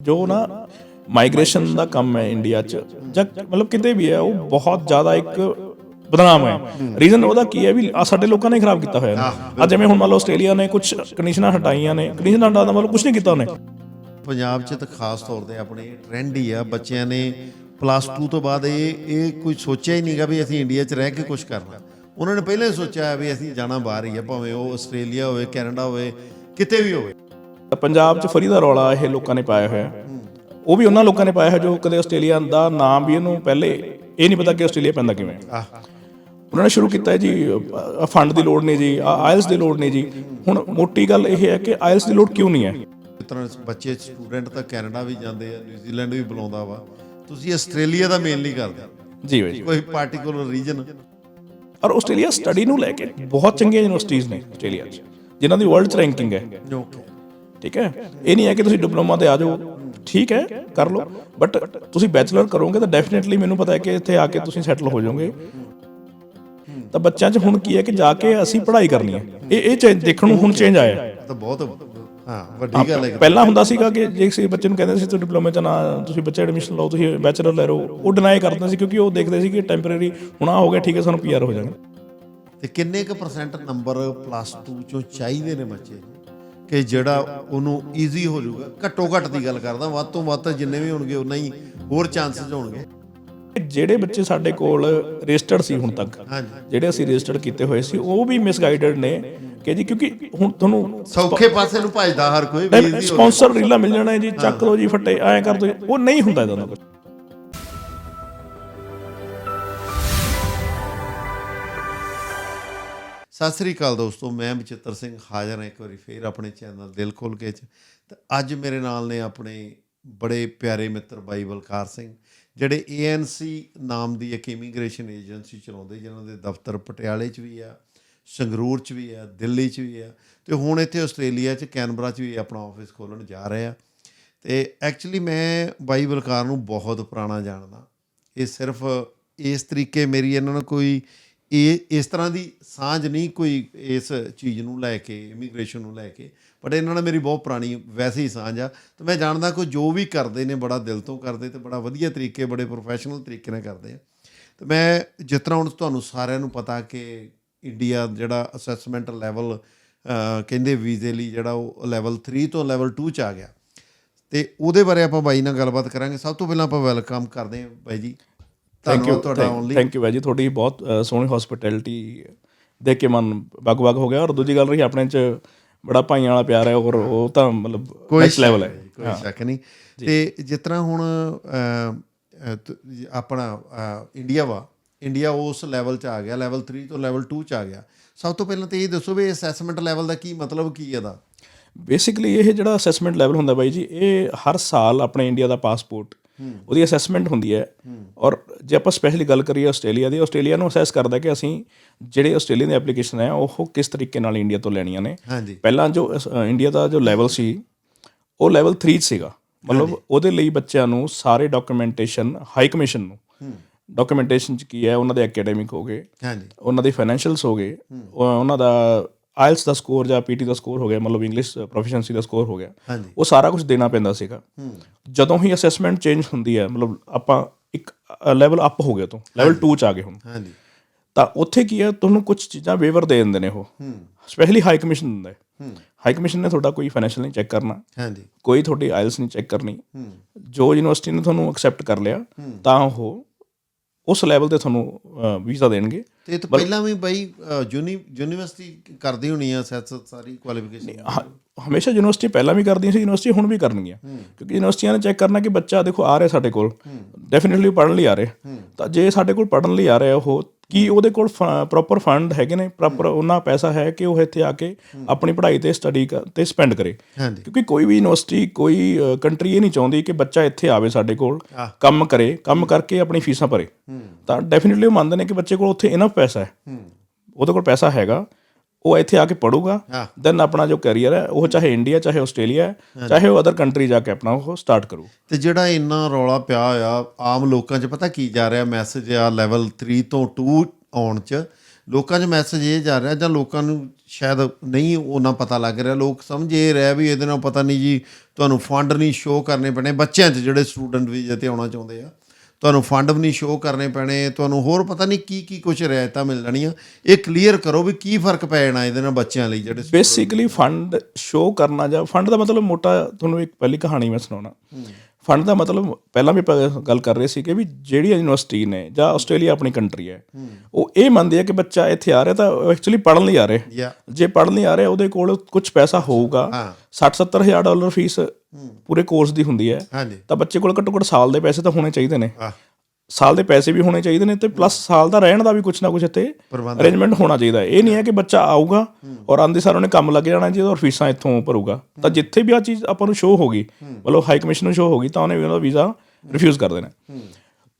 ਜੋ ਨਾ ਮਾਈਗ੍ਰੇਸ਼ਨ ਦਾ ਕੰਮ ਹੈ ਇੰਡੀਆ 'ਚ ਜਾਂ ਮਤਲਬ ਕਿਤੇ ਵੀ ਹੈ ਉਹ ਬਹੁਤ ਜ਼ਿਆਦਾ ਇੱਕ ਬਦਨਾਮ ਹੈ। ਰੀਜ਼ਨ ਉਹਦਾ ਕੀ ਹੈ ਵੀ ਆਹ ਸਾਡੇ ਲੋਕਾਂ ਨੇ ਖਰਾਬ ਕੀਤਾ ਹੋਇਆ ਆ ਜਿਵੇਂ ਹੁਣ ਮੰਨ ਲਓ ਆਸਟ੍ਰੇਲੀਆ ਨੇ ਕੁਝ ਕੰਡੀਸ਼ਨਾਂ ਹਟਾਈਆਂ ਨੇ ਕੰਡੀਸ਼ਨਾਂ ਹਟਾਉਣ ਦਾ ਮਤਲਬ ਕੁਝ ਨਹੀਂ ਕੀਤਾ ਉਹਨੇ। ਪੰਜਾਬ 'ਚ ਤਾਂ ਖਾਸ ਤੌਰ ਤੇ ਆਪਣੇ ਟ੍ਰੈਂਡ ਹੀ ਆ ਬੱਚਿਆਂ ਨੇ ਪਲੱਸ 2 ਤੋਂ ਬਾਅਦ ਇਹ ਇਹ ਕੋਈ ਸੋਚਿਆ ਹੀ ਨਹੀਂਗਾ ਵੀ ਅਸੀਂ ਇੰਡੀਆ 'ਚ ਰਹਿ ਕੇ ਕੁਝ ਕਰਨਾ ਉਹਨਾਂ ਨੇ ਪਹਿਲਾਂ ਹੀ ਸੋਚਿਆ ਵੀ ਅਸੀਂ ਜਾਣਾ ਬਾਹਰ ਹੀ ਆ ਭਾਵੇਂ ਉਹ ਆਸਟ੍ਰੇਲੀਆ ਹੋਵੇ ਕੈਨੇਡਾ ਹੋਵੇ ਕਿਤੇ ਵੀ ਹੋਵੇ। ਤਾਂ ਪੰਜਾਬ 'ਚ ਫਰੀ ਦਾ ਰੌਲਾ ਇਹ ਲੋਕਾਂ ਨੇ ਪਾਇਆ ਹੋਇਆ। ਉਹ ਵੀ ਉਹਨਾਂ ਲੋਕਾਂ ਨੇ ਪਾਇਆ ਹੈ ਜੋ ਕਦੇ ਆਸਟ੍ਰੇਲੀਆ ਦਾ ਨਾਮ ਵੀ ਇਹਨੂੰ ਪਹਿਲੇ ਇਹ ਨਹੀਂ ਪਤਾ ਕਿ ਆਸਟ੍ਰੇਲੀਆ ਪੈਂਦਾ ਕਿਵੇਂ। ਉਹਨਾਂ ਨੇ ਸ਼ੁਰੂ ਕੀਤਾ ਜੀ ਫੰਡ ਦੀ ਲੋੜ ਨਹੀਂ ਜੀ ਆਇਲਸ ਦੀ ਲੋੜ ਨਹੀਂ ਜੀ। ਹੁਣ ਮੋਟੀ ਗੱਲ ਇਹ ਹੈ ਕਿ ਆਇਲਸ ਦੀ ਲੋੜ ਕਿਉਂ ਨਹੀਂ ਹੈ? ਤਰ੍ਹਾਂ ਬੱਚੇ ਸਟੂਡੈਂਟ ਤਾਂ ਕੈਨੇਡਾ ਵੀ ਜਾਂਦੇ ਆ ਨਿਊਜ਼ੀਲੈਂਡ ਵੀ ਬੁਲਾਉਂਦਾ ਵਾ। ਤੁਸੀਂ ਆਸਟ੍ਰੇਲੀਆ ਦਾ ਮੇਨਲੀ ਕਰਦੇ ਜੀ ਬਾਈ। ਕੋਈ ਪਾਰਟਿਕੂਲਰ ਰੀਜਨ ਔਰ ਆਸਟ੍ਰੇਲੀਆ ਸਟੱਡੀ ਨੂੰ ਲੈ ਕੇ ਬਹੁਤ ਚੰਗੀਆਂ ਯੂਨੀਵਰਸਿਟੀਆਂ ਨੇ ਆਸਟ੍ਰੇਲੀਆ 'ਚ ਜਿਨ੍ਹਾਂ ਦੀ ਵਰਲਡ ਰੈਂਕਿੰਗ ਹੈ। ਓਕੇ ਠੀਕ ਹੈ? ਇਹ ਨਹੀਂ ਹੈ ਕਿ ਤੁਸੀਂ ਡਿਪਲੋਮਾ ਤੇ ਆ ਜਾਓ। ਠੀਕ ਹੈ ਕਰ ਲਓ। ਬਟ ਤੁਸੀਂ ਬੈਚਲਰ ਕਰੋਗੇ ਤਾਂ ਡੈਫੀਨਿਟਲੀ ਮੈਨੂੰ ਪਤਾ ਹੈ ਕਿ ਇੱਥੇ ਆ ਕੇ ਤੁਸੀਂ ਸੈਟਲ ਹੋ ਜਾਓਗੇ। ਤਾਂ ਬੱਚਿਆਂ 'ਚ ਹੁਣ ਕੀ ਹੈ ਕਿ ਜਾ ਕੇ ਅਸੀਂ ਪੜ੍ਹਾਈ ਕਰਨੀ ਹੈ। ਇਹ ਇਹ change ਦੇਖਣ ਨੂੰ ਹੁਣ ਚੇਂਜ ਆਇਆ। ਹੈ ਤਾਂ ਬਹੁਤ ਹਾਂ ਵੱਡੀ ਗੱਲ ਹੈ। ਪਹਿਲਾਂ ਹੁੰਦਾ ਸੀਗਾ ਕਿ ਜੇ ਕਿਸੇ ਬੱਚੇ ਨੂੰ ਕਹਿੰਦੇ ਸੀ ਤੁਸੀਂ ਡਿਪਲੋਮੇ 'ਚ ਨਾ ਤੁਸੀਂ ਬੱਚੇ ਐਡਮਿਸ਼ਨ ਲਓ ਤੁਸੀਂ ਬੈਚਲਰ ਲੈ ਲਓ ਉਹ ਡਿਨਾਈ ਕਰਦੇ ਸੀ ਕਿਉਂਕਿ ਉਹ ਦੇਖਦੇ ਸੀ ਕਿ ਟੈਂਪਰੇਰੀ ਹੁਣ ਆ ਹੋ ਗਿਆ ਠੀਕ ਹੈ ਸਾਨੂੰ ਪੀਆਰ ਹੋ ਜਾਣਾ ਤੇ ਕਿੰਨੇ ਕੁ ਪਰਸੈਂਟ ਨੰਬਰ ਪਲੱਸ 2 ਚੋਂ ਚਾਹੀਦੇ ਨੇ ਬੱਚੇ? ਕਿ ਜਿਹੜਾ ਉਹਨੂੰ ਈਜ਼ੀ ਹੋ ਜਾਊਗਾ। ਘੱਟੋ ਘੱਟ ਦੀ ਗੱਲ ਕਰਦਾ ਵੱਧ ਤੋਂ ਵੱਧ ਜਿੰਨੇ ਵੀ ਹੋਣਗੇ ਉਨਾ ਹੀ ਹੋਰ ਚਾਂਸਸ ਹੋਣਗੇ। ਜਿਹੜੇ ਬੱਚੇ ਸਾਡੇ ਕੋਲ ਰਜਿਸਟਰਡ ਸੀ ਹੁਣ ਤੱਕ ਜਿਹੜੇ ਅਸੀਂ ਰਜਿਸਟਰਡ ਕੀਤੇ ਹੋਏ ਸੀ ਉਹ ਵੀ ਮਿਸਗਾਈਡਡ ਨੇ ਕਿ ਜੀ ਕਿਉਂਕਿ ਹੁਣ ਤੁਹਾਨੂੰ ਸੌਖੇ ਪਾਸੇ ਨੂੰ ਭਜਦਾ ਹਰ ਕੋਈ ਵੀ ਸਪਾਂਸਰ ਰੀਲਾ ਮਿਲ ਜਾਣਾ ਹੈ ਜੀ ਚੱਕ ਲਓ ਜੀ ਫੱਟੇ ਐਂ ਕਰ ਦੋ। ਉਹ ਨਹੀਂ ਹੁੰਦਾ ਇਦਾਂ ਦਾ ਕੁਝ ਸਤਿ ਸ੍ਰੀ ਅਕਾਲ ਦੋਸਤੋ, ਮੈਂ ਬਚਿੱਤਰ ਸਿੰਘ ਹਾਜ਼ਰ ਹਾਂ ਇੱਕ ਵਾਰੀ ਫੇਰ ਆਪਣੇ ਚੈਨਲ ਦਿਲ ਖੋਲ ਕੇ ਚ। ਤੇ ਅੱਜ ਮੇਰੇ ਨਾਲ ਨੇ ਆਪਣੇ ਬੜੇ ਪਿਆਰੇ ਮਿੱਤਰ ਬਾਈ ਬਲਕਾਰ ਸਿੰਘ, ਜਿਹੜੇ ਏਐਨਸੀ ਨਾਮ ਦੀ ਇੱਕ ਇਮੀਗ੍ਰੇਸ਼ਨ ਏਜੰਸੀ ਚਲਾਉਂਦੇ, ਜਿਨ੍ਹਾਂ ਦੇ ਦਫ਼ਤਰ ਪਟਿਆਲੇ 'ਚ ਵੀ ਆ, ਸੰਗਰੂਰ 'ਚ ਵੀ ਆ, ਦਿੱਲੀ 'ਚ ਵੀ ਆ, ਤੇ ਹੁਣ ਇੱਥੇ ਆਸਟ੍ਰੇਲੀਆ 'ਚ, ਕੈਨਬਰਾ 'ਚ ਵੀ ਆਪਣਾ ਆਫਿਸ ਖੋਲਣ ਜਾ ਰਹੇ ਆ। ਤੇ ਐਕਚੁਅਲੀ ਮੈਂ ਬਾਈ ਬਲਕਾਰ ਨੂੰ ਬਹੁਤ ਪੁਰਾਣਾ ਜਾਣਦਾ। ਇਹ ਸਿਰਫ ਇਸ ਤਰੀਕੇ ਮੇਰੀ ਇਹਨਾਂ ਨਾਲ ਕੋਈ ਇਹ ਇਸ ਤਰ੍ਹਾਂ ਦੀ ਸਾਂਝ ਨਹੀਂ ਕੋਈ ਇਸ ਚੀਜ਼ ਨੂੰ ਲੈ ਕੇ ਇਮੀਗ੍ਰੇਸ਼ਨ ਨੂੰ ਲੈ ਕੇ ਬਟ ਇਹਨਾਂ ਨਾਲ ਮੇਰੀ ਬਹੁਤ ਪੁਰਾਣੀ ਵੈਸੇ ਹੀ ਸਾਂਝ ਆ। ਤੇ ਮੈਂ ਜਾਣਦਾ ਕੋਈ ਜੋ ਵੀ ਕਰਦੇ ਨੇ, ਬੜਾ ਦਿਲ ਤੋਂ ਕਰਦੇ ਤੇ ਬੜਾ ਵਧੀਆ ਤਰੀਕੇ, ਬੜੇ ਪ੍ਰੋਫੈਸ਼ਨਲ ਤਰੀਕੇ ਨਾਲ ਕਰਦੇ ਆ। ਤੇ ਮੈਂ ਜਿਸ ਤਰ੍ਹਾਂ ਹੁਣ ਤੁਹਾਨੂੰ ਸਾਰਿਆਂ ਨੂੰ ਪਤਾ ਕਿ ਇੰਡੀਆ ਜਿਹੜਾ ਅਸੈਸਮੈਂਟ ਲੈਵਲ ਕਹਿੰਦੇ ਵੀਜ਼ੇ ਲਈ ਜਿਹੜਾ ਉਹ ਲੈਵਲ 3 ਤੋਂ ਲੈਵਲ 2 ਚ ਆ ਗਿਆ। ਤੇ ਉਹਦੇ ਬਾਰੇ ਆਪਾਂ ਬਾਈ ਨਾਲ ਗੱਲਬਾਤ ਕਰਾਂਗੇ। ਸਭ ਤੋਂ ਪਹਿਲਾਂ ਆਪਾਂ ਵੈਲਕਮ ਕਰਦੇ ਹਾਂ ਬਾਈ ਜੀ। ਧੰਨਵਾਦ ਤੁਹਾਡਾ ਆਉਣ ਲਈ। ਥੈਂਕ ਯੂ ਜੀ ਤੁਹਾਡੀ ਬਹੁਤ ਸੋਹਣੀ ਹਸਪਿਟੈਲਿਟੀ ਦੇਖ ਕੇ ਮਨ ਬਗ-ਬਗ ਹੋ ਗਿਆ। ਔਰ ਦੂਜੀ ਗੱਲ ਰਹੀ ਆਪਣੇ 'ਚ ਬੜਾ ਭਾਈਆਂ ਵਾਲਾ ਪਿਆਰ ਹੈ ਔਰ ਉਹ ਤਾਂ ਮਤਲਬ ਨੈਕਸਟ ਲੈਵਲ ਹੈ। ਕੋਈ ਸ਼ੱਕ ਨਹੀਂ। ਤੇ ਜਿਸ ਤਰ੍ਹਾਂ ਹੁਣ ਆਪਣਾ ਇੰਡੀਆ ਵਾ ਇੰਡੀਆ ਉਸ ਲੈਵਲ 'ਚ ਆ ਗਿਆ ਲੈਵਲ 3 ਤੋਂ ਲੈਵਲ 2 'ਚ ਆ ਗਿਆ। ਸਭ ਤੋਂ ਪਹਿਲਾਂ ਤੇ ਇਹ ਦੱਸੋ ਵੀ ਅਸੈਸਮੈਂਟ ਲੈਵਲ ਦਾ ਕੀ ਮਤਲਬ ਕੀ ਇਹਦਾ? ਬੇਸਿਕਲੀ ਇਹ ਜਿਹੜਾ ਅਸੈਸਮੈਂਟ ਲੈਵਲ ਹੁੰਦਾ ਬਾਈ ਜੀ ਇਹ ਹਰ ਸਾਲ ਆਪਣੇ ਇੰਡੀਆ ਦਾ ਪਾਸਪੋਰਟ ਉਹਦੀ ਅਸੈਸਮੈਂਟ ਹੁੰਦੀ ਹੈ। ਔਰ ਜੇ ਆਪਾਂ ਸਪੈਸ਼ਲੀ ਗੱਲ ਕਰੀਏ ਆਸਟ੍ਰੇਲੀਆ ਦੀ ਆਸਟ੍ਰੇਲੀਆ ਨੂੰ ਅਸੈਸ ਕਰਦਾ ਕਿ ਅਸੀਂ ਜਿਹੜੇ ਆਸਟ੍ਰੇਲੀਅਨ ਦੀ ਐਪਲੀਕੇਸ਼ਨ ਹੈ ਉਹ ਕਿਸ ਤਰੀਕੇ ਨਾਲ ਇੰਡੀਆ ਤੋਂ ਲੈਣੀਆਂ ਨੇ। ਪਹਿਲਾਂ ਜੋ ਇੰਡੀਆ ਦਾ ਜੋ ਲੈਵਲ ਸੀ ਉਹ ਲੈਵਲ 3 'ਚ ਸੀਗਾ। ਮਤਲਬ ਉਹਦੇ ਲਈ ਬੱਚਿਆਂ ਨੂੰ ਸਾਰੇ ਡਾਕੂਮੈਂਟੇਸ਼ਨ ਹਾਈ ਕਮਿਸ਼ਨ ਨੂੰ ਡਾਕੂਮੈਂਟੇਸ਼ਨ 'ਚ ਕੀ ਹੈ ਉਹਨਾਂ ਦੇ ਐਕੈਡੈਮਿਕ ਹੋ ਗਏ। ਹਾਂਜੀ। ਉਹਨਾਂ ਦੇ ਫਾਈਨੈਂਸ਼ੀਅਲਸ ਹੋ ਗਏ। ਉਹ- ਉਹਨਾਂ ਦਾ ਆਇਲਸ ਦਾ ਸਕੋਰ ਜਾਂ ਪੀਟੀ ਦਾ ਸਕੋਰ ਹੋ ਗਿਆ ਮਤਲਬ ਇੰਗਲਿਸ਼ ਪ੍ਰੋਫੀਸ਼ੀਐਂਸੀ ਦਾ ਸਕੋਰ ਹੋ ਗਿਆ ਉਹ ਸਾਰਾ ਕੁਝ ਦੇਣਾ ਪੈਂਦਾ ਸੀਗਾ। ਜਦੋਂ ਹੀ ਅਸੈਸਮੈਂਟ ਚੇਂਜ ਹੁੰਦੀ ਹੈ ਮਤਲਬ ਆਪਾਂ ਇੱਕ ਲੈਵਲ ਅਪ ਹੋ ਗਿਆ ਤੋਂ ਲੈਵਲ 2 ਚ ਆ ਗਏ ਹੁਣ। ਹਾਂਜੀ। ਤਾਂ ਉੱਥੇ ਕੀ ਹੈ ਤੁਹਾਨੂੰ ਕੁਝ ਚੀਜ਼ਾਂ ਵੇਵਰ ਦੇ ਦਿੰਦੇ ਨੇ ਉਹ। ਸਪੈਸ਼ਲੀ ਹਾਈ ਕਮਿਸ਼ਨ ਦਿੰਦਾ ਹੈ। ਹਾਈ ਕਮਿਸ਼ਨ ਨੇ ਤੁਹਾਡਾ ਕੋਈ ਫਾਈਨੈਂਸ਼ੀਅਲ ਨਹੀਂ ਚੈੱਕ ਕਰਨਾ। ਹਾਂਜੀ। ਕੋਈ ਤੁਹਾਡੀ ਆਇਲਸ ਨਹੀਂ ਚੈੱਕ ਕਰਨੀ। ਜੋ ਯੂਨੀਵਰਸਿਟੀ ਨੇ ਤੁਹਾਨੂੰ ਐਕਸੈਪਟ ਕਰ ਲਿਆ ਤਾਂ ਉਹ ਉਸ ਲੈਵਲ ਤੇ ਤੁਹਾਨੂੰ ਵੀਜ਼ਾ ਦੇਣਗੇ। ਤੇ ਇਹ ਤਾਂ ਪਹਿਲਾਂ ਵੀ ਬਾਈ ਯੂਨੀਵਰਸਿਟੀ ਕਰਦੀ ਹੋਣੀ ਆ ਸੈਸ ਸਾਰੀ ਕੁਆਲੀਫਿਕੇਸ਼ਨ ਹਮੇਸ਼ਾ ਯੂਨੀਵਰਸਿਟੀ ਪਹਿਲਾਂ ਵੀ ਕਰਦੀਆਂ ਸੀ ਯੂਨੀਵਰਸਿਟੀ ਹੁਣ ਵੀ ਕਰਨਗੀਆਂ। ਕਿਉਂਕਿ ਯੂਨੀਵਰਸਿਟੀਆਂ ਨੇ ਚੈੱਕ ਕਰਨਾ ਕਿ ਬੱਚਾ ਦੇਖੋ ਆ ਰਿਹਾ ਸਾਡੇ ਕੋਲ। ਡੈਫੀਨਿਟਲੀ ਪੜ੍ਹਨ ਲਈ ਆ ਰਿਹਾ। ਤਾਂ ਜੇ ਸਾਡੇ ਕੋਲ ਪੜ੍ਹਨ ਲਈ ਆ ਰਿਹਾ ਉਹ ਕੀ ਉਹਦੇ ਕੋਲ ਪ੍ਰੋਪਰ ਫੰਡ ਹੈਗੇ ਨੇ ਪ੍ਰੋਪਰ ਉਹਨਾਂ ਪੈਸਾ ਹੈ ਕਿ ਉਹ ਇੱਥੇ ਆ ਕੇ ਆਪਣੀ ਪੜ੍ਹਾਈ ਤੇ ਸਟੱਡੀ ਤੇ ਸਪੈਂਡ ਕਰੇ। ਕਿਉਂਕਿ ਕੋਈ ਵੀ ਯੂਨੀਵਰਸਿਟੀ ਕੋਈ ਕੰਟਰੀ ਇਹ ਨਹੀਂ ਚਾਹੁੰਦੀ ਕਿ ਬੱਚਾ ਇੱਥੇ ਆਵੇ ਸਾਡੇ ਕੋਲ। ਕੰਮ ਕਰੇ ਕੰਮ ਕਰਕੇ ਆਪਣੀ ਫੀਸਾਂ ਭਰੇ। ਤਾਂ ਡੈਫੀਨਿਟਲੀ ਉਹ ਮੰਨਦੇ ਨੇ ਕਿ ਬੱਚੇ ਕੋਲ ਉੱਥੇ ਇਨਫ ਪੈਸਾ ਹੈ। ਉਹਦੇ ਕੋਲ ਪੈਸਾ ਹੈਗਾ। ਉਹ ਇੱਥੇ ਆ ਕੇ ਪੜੂਗਾ। ਦੈਨ ਆਪਣਾ ਜੋ ਕੈਰੀਅਰ ਹੈ ਉਹ ਚਾਹੇ ਇੰਡੀਆ ਚਾਹੇ ਆਸਟ੍ਰੇਲੀਆ ਹੈ, ਚਾਹੇ ਉਹ ਅਦਰ ਕੰਟਰੀ ਜਾ ਕੇ ਆਪਣਾ ਉਹ ਸਟਾਰਟ ਕਰੂ। ਤੇ ਜਿਹੜਾ ਇੰਨਾ ਰੌਲਾ ਪਿਆ ਹੋਇਆ ਆਮ ਲੋਕਾਂ 'ਚ ਪਤਾ ਕੀ ਜਾ ਰਿਹਾ ਮੈਸੇਜ ਆ ਲੈਵਲ 3 ਤੋਂ 2 ਆਉਣ 'ਚ? ਲੋਕਾਂ 'ਚ ਮੈਸੇਜ ਇਹ ਜਾ ਰਿਹਾ ਜਾਂ ਲੋਕਾਂ ਨੂੰ ਸ਼ਾਇਦ ਨਹੀਂ ਉਹਨਾਂ ਪਤਾ ਲੱਗ ਰਿਹਾ। ਲੋਕ ਸਮਝ ਇਹ ਰਿਹਾ ਵੀ ਇਹਦੇ ਨਾਲ ਪਤਾ ਨਹੀਂ ਜੀ ਤੁਹਾਨੂੰ ਫੰਡ ਨਹੀਂ ਸ਼ੋਅ ਕਰਨੇ ਪੈਣੇ ਬੱਚਿਆਂ 'ਚ ਜਿਹੜੇ ਸਟੂਡੈਂਟ ਵੀਜ਼ੇ ਤੇ ਆਉਣਾ ਚਾਹੁੰਦੇ ਆ। ਤੁਹਾਨੂੰ ਫੰਡ ਵੀ ਨਹੀਂ ਸ਼ੋਅ ਕਰਨੇ ਪੈਣੇ ਤੁਹਾਨੂੰ ਹੋਰ ਪਤਾ ਨਹੀਂ ਕੀ ਕੀ ਕੁਝ ਰਿਆਇਤਾਂ ਮਿਲ ਜਾਣੀਆਂ ਇਹ ਕਲੀਅਰ ਕਰੋ ਵੀ ਕੀ ਫ਼ਰਕ ਪੈ ਜਾਣਾ ਇਹਦੇ ਨਾਲ ਬੱਚਿਆਂ ਲਈ ਜਿਹੜੇ ਬੇਸਿਕਲੀ ਫੰਡ ਸ਼ੋ ਕਰਨਾ ਜਾਂ ਫੰਡ ਦਾ ਮਤਲਬ ਮੋਟਾ ਤੁਹਾਨੂੰ ਇੱਕ ਪਹਿਲੀ ਕਹਾਣੀ ਮੈਂ ਸੁਣਾਉਣਾ। ਫੰਡ ਦਾ ਮਤਲਬ ਪਹਿਲਾਂ ਵੀ ਗੱਲ ਕਰ ਰਹੇ ਸੀ ਕਿ ਵੀ ਜਿਹੜੀ ਯੂਨੀਵਰਸਿਟੀ ਨੇ ਜਾਂ ਆਸਟ੍ਰੇਲੀਆ ਆਪਣੀ ਕੰਟਰੀ ਹੈ ਉਹ ਇਹ ਮੰਨਦੇ ਆ ਕਿ ਬੱਚਾ ਇੱਥੇ ਆ ਰਿਹਾ ਤਾਂ ਐਕਚੁਅਲੀ ਪੜ੍ਹਨ ਲਈ ਆ ਰਿਹਾ। ਜਾਂ ਪੜ੍ਹਨ ਲਈ ਆ ਰਿਹਾ ਉਹਦੇ ਕੋਲ ਕੁਝ ਪੈਸਾ ਹੋਊਗਾ। ਹਾਂ। 60 70 ਹਜ਼ਾਰ ਡਾਲਰ ਫੀਸ ਪੂਰੇ ਕੋਰਸ ਦੀ ਹੁੰਦੀ ਹੈ। ਤਾਂ ਬੱਚੇ ਕੋਲ ਘੱਟੋ ਘੱਟ ਸਾਲ ਦੇ ਪੈਸੇ ਤਾਂ ਹੋਣੇ ਚਾਹੀਦੇ ਨੇ। ਸਾਲ ਦੇ ਪੈਸੇ ਵੀ ਹੋਣੇ ਚਾਹੀਦੇ ਨੇ ਤੇ ਪਲੱਸ ਸਾਲ ਦਾ ਰਹਿਣ ਦਾ ਵੀ ਕੁਝ ਨਾ ਕੁਝ ਇੱਥੇ ਅਰੇਂਜਮੈਂਟ ਹੋਣਾ ਚਾਹੀਦਾ ਹੈ। ਇਹ ਨਹੀਂ ਹੈ ਕਿ ਬੱਚਾ ਆਊਗਾ ਔਰ ਆਂਦੇ ਸਾਰ ਉਹਨੇ ਕੰਮ ਲੱਗ ਜਾਣਾ ਜੀ ਔਰ ਫੀਸਾਂ ਇੱਥੋਂ ਭਰੂਗਾ। ਤਾਂ ਜਿੱਥੇ ਵੀ ਆ ਚੀਜ਼ ਆਪਾਂ ਨੂੰ ਸ਼ੋਅ ਹੋਗੀ ਮਤਲਬ ਹਾਈ ਕਮਿਸ਼ਨ ਨੂੰ ਸ਼ੋਅ ਹੋਗੀ ਤਾਂ ਉਹਨੇ ਵੀ ਉਹਦਾ ਵੀਜ਼ਾ ਰਿਫਿਊਜ਼ ਕਰ ਦੇਣਾ।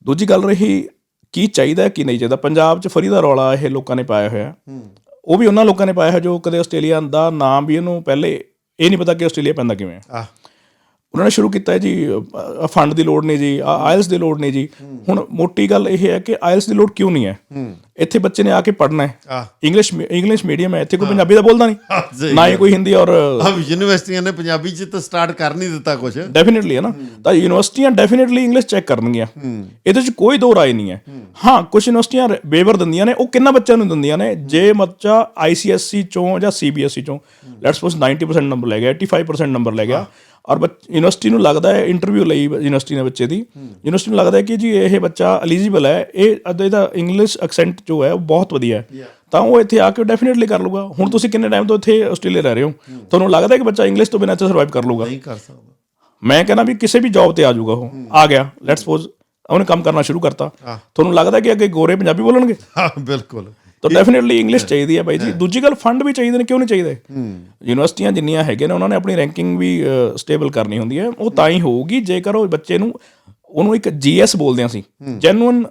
ਦੂਜੀ ਗੱਲ ਰਹੀ ਕੀ ਚਾਹੀਦਾ ਹੈ, ਕੀ ਨਹੀਂ ਚਾਹੀਦਾ? ਪੰਜਾਬ 'ਚ ਫਰੀ ਦਾ ਰੌਲਾ ਇਹ ਲੋਕਾਂ ਨੇ ਪਾਇਆ ਹੋਇਆ। ਉਹ ਵੀ ਉਹਨਾਂ ਲੋਕਾਂ ਨੇ ਪਾਇਆ ਹੋਇਆ ਜੋ ਕਦੇ ਆਸਟ੍ਰੇਲੀਆ ਦਾ ਨਾਮ ਵੀ ਇਹਨੂੰ ਪਹਿਲੇ ਇਹ ਨਹੀਂ ਪਤਾ ਕਿ ਆਸਟ੍ਰੇਲੀਆ ਪੈਂਦਾ ਕਿਵੇਂ ਹੈ ਆ ਉਹਨਾਂ ਨੇ ਸ਼ੁਰੂ ਕੀਤਾ ਜੀ ਫੰਡ ਦੀ ਲੋੜ ਨਹੀਂ ਜੀ ਆਇਲਸ ਦੀ ਲੋੜ ਨਹੀਂ ਜੀ। ਹੁਣ ਮੋਟੀ ਗੱਲ ਇਹ ਹੈ ਕਿ ਆਇਲਸ ਦੀ ਲੋੜ ਕਿਉਂ ਨਹੀਂ ਹੈ? ਇੱਥੇ ਬੱਚੇ ਨੇ ਆ ਕੇ ਪੜ੍ਹਨਾ ਹੈ। ਇੰਗਲਿਸ਼ ਇੰਗਲਿਸ਼ ਮੀਡੀਅਮ ਹੈ ਇੱਥੇ ਕੋਈ ਪੰਜਾਬੀ ਦਾ ਬੋਲਦਾ ਨਹੀਂ। ਨਾ ਹੀ ਕੋਈ ਹਿੰਦੀ ਔਰ ਆ ਯੂਨੀਵਰਸਿਟੀਆਂ ਨੇ ਪੰਜਾਬੀ 'ਚ ਤਾਂ ਸਟਾਰਟ ਕਰ ਨਹੀਂ ਦਿੱਤਾ ਕੁਝ ਡੈਫੀਨਿਟਲੀ ਹੈ ਨਾ। ਤਾਂ ਯੂਨੀਵਰਸਿਟੀਆਂ ਡੈਫੀਨਿਟਲੀ ਇੰਗਲਿਸ਼ ਚੈੱਕ ਕਰਨਗੀਆਂ। ਇਹਦੇ 'ਚ ਕੋਈ ਦੋ ਰਾਏ ਨਹੀਂ ਹੈ। ਹਾਂ। ਕੁਝ ਯੂਨੀਵਰਸਿਟੀਆਂ ਵੇਵਰ ਦਿੰਦੀਆਂ ਨੇ। ਉਹ ਕਿੰਨਾ ਬੱਚਿਆਂ ਨੂੰ ਦਿੰਦੀਆਂ ਨੇ? ਜੇ ਬੱਚਾ ਆਈਸੀਐਸਸੀ ਚੋਂ ਜਾਂ ਸੀਬੀਐਸਈ ਚੋਂ ਲੈਟਸ ਸਪੋਜ਼ 90% ਨੰਬਰ ਲੈ ਗਿਆ 85% ਨੰਬਰ ਲੈ ਗਿਆ ਔਰ ਯੂਨੀਵਰਸਿਟੀ ਨੂੰ ਲੱਗਦਾ ਹੈ ਇੰਟਰਵਿਊ ਲਈ ਯੂਨੀਵਰਸਿਟੀ ਨੇ ਬੱਚੇ ਦੀ। ਯੂਨੀਵਰਸਿਟੀ ਨੂੰ ਲੱਗਦਾ ਹੈ ਕਿ ਜੀ ਇਹ ਬੱਚਾ ਐਲੀਜੀਬਲ ਹੈ ਇਹ ਇਹਦਾ ਇੰਗਲਿਸ਼ ਐਕਸੈਂਟ ਜੋ ਹੈ ਉਹ ਬਹੁਤ ਵਧੀਆ ਹੈ। ਤਾਂ ਉਹ ਇੱਥੇ ਆ ਕੇ ਡੈਫੀਨਿਟਲੀ ਕਰ ਲੂਗਾ ਹੁਣ ਤੁਸੀਂ ਕਿੰਨੇ ਟਾਈਮ ਤੋਂ ਇੱਥੇ ਆਸਟ੍ਰੇਲੀਆ ਰਹਿ ਰਹੇ ਹੋ? ਤੁਹਾਨੂੰ ਲੱਗਦਾ ਹੈ ਕਿ ਬੱਚਾ ਇੰਗਲਿਸ਼ ਤੋਂ ਬਿਨਾਂ ਇੱਥੇ ਸਰਵਾਈਵ ਕਰ ਲੂਗਾ ਨਹੀਂ ਕਰ ਸਕਦਾ। ਮੈਂ ਕਹਿੰਦਾ ਵੀ ਕਿਸੇ ਵੀ ਜੌਬ ਤੇ ਆ ਜਾਊਗਾ ਉਹ। ਆ ਗਿਆ। ਲੈਟਸ ਸਪੋਜ਼ ਉਹਨੇ ਕੰਮ ਕਰਨਾ ਸ਼ੁਰੂ ਕਰਤਾ। ਤੁਹਾਨੂੰ ਲੱਗਦਾ ਕਿ ਅੱਗੇ ਗੋਰੇ ਪੰਜਾਬੀ ਬੋਲਣਗੇ? ਹਾਂ ਬਿਲਕੁਲ। ਤਾਂ ਡੈਫੀਨਿਟਲੀ ਇੰਗਲਿਸ਼ ਚਾਹੀਦੀ ਹੈ ਬਾਈ ਜੀ। ਦੂਜੀ ਗੱਲ ਫੰਡ ਵੀ ਚਾਹੀਦੇ ਨੇ ਕਿਉਂ ਨਹੀਂ ਚਾਹੀਦੇ? ਯੂਨੀਵਰਸਿਟੀਆਂ ਜਿੰਨੀਆਂ ਹੈਗੇ ਨੇ ਉਹਨਾਂ ਨੇ ਆਪਣੀ ਰੈਂਕਿੰਗ ਵੀ ਸਟੇਬਲ ਕਰਨੀ ਹੁੰਦੀ ਹੈ। ਉਹ ਤਾਂ ਹੀ ਹੋਊਗੀ ਜੇਕਰ ਉਹ ਬੱਚੇ ਨੂੰ ਉਹਨੂੰ ਇੱਕ ਜੀਐਸ ਬੋਲਦੇ ਅਸੀਂ। ਜੈਨੂਇਨ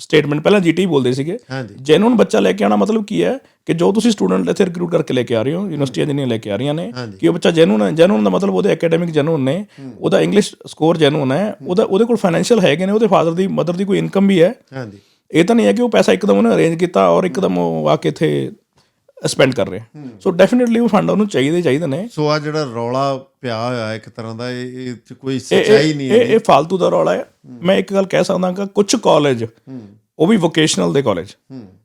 ਸਟੇਟਮੈਂਟ ਪਹਿਲਾਂ ਜੀਟੀ ਬੋਲਦੇ ਸੀਗੇ। ਹਾਂਜੀ। ਜੈਨੂਇਨ ਬੱਚਾ ਲੈ ਕੇ ਆਣਾ ਮਤਲਬ ਕੀ ਹੈ ਕਿ ਜੋ ਤੁਸੀਂ ਸਟੂਡੈਂਟ ਇੱਥੇ ਰਿਕਰੂਟ ਕਰਕੇ ਲੈ ਕੇ ਆ ਰਹੇ ਹੋ ਯੂਨੀਵਰਸਿਟੀਆਂ ਜਿੰਨੀਆਂ ਲੈ ਕੇ ਆ ਰਹੀਆਂ ਨੇ ਕਿ ਉਹ ਬੱਚਾ ਜੈਨੂਇਨ ਹੈ। ਜੈਨੂਇਨ ਦਾ ਮਤਲਬ ਉਹਦੇ ਐਕੈਡੈਮਿਕ ਜੈਨੂਇਨ ਨੇ ਉਹਦਾ ਇੰਗਲਿਸ਼ ਸਕੋਰ ਜੈਨੂਇਨ ਹੈ। ਉਹਦਾ ਉਹਦੇ ਕੋਲ ਫਾਈਨੈਂਸ਼ੀਅਲ ਹੈਗੇ ਨੇ ਉਹਦੇ ਫਾਦਰ ਦੀ ਮਦਰ ਦੀ ਕੋਈ ਇਨਕਮ ਵੀ ਹੈ। ਹਾਂਜੀ। ਇਹ ਤਾਂ ਨਹੀਂ ਹੈ ਕਿ ਉਹ ਪੈਸਾ ਇੱਕਦਮ ਉਹਨੇ ਅਰੇਂਜ ਕੀਤਾ ਔਰ ਇੱਕਦਮ ਉਹ ਆ ਕੇ ਇੱਥੇ ਸਪੈਂਡ ਕਰ ਰਿਹਾ। ਸੋ ਡੈਫੀਨਿਟਲੀ ਉਹ ਫੰਡ ਉਹਨੂੰ ਚਾਹੀਦੇ ਚਾਹੀਦੇ ਨੇ। ਸੋ ਆ ਜਿਹੜਾ ਰੌਲਾ ਪਿਆ ਹੋਇਆ ਇੱਕ ਤਰ੍ਹਾਂ ਦਾ ਇਹ ਇਹ 'ਚ ਕੋਈ ਇਹ- ਸੱਚਾਈ ਨਹੀਂ ਇਹ ਇਹ ਫालतू ਦਾ ਰੌਲਾ ਹੈ। ਮੈਂ ਇੱਕ ਗੱਲ ਕਹਿ ਸਕਦਾ ਕਿ ਕੁਝ ਕਾਲਜ ਉਹ ਵੀ ਵੋਕੇਸ਼ਨਲ ਦੇ ਕਾਲਜ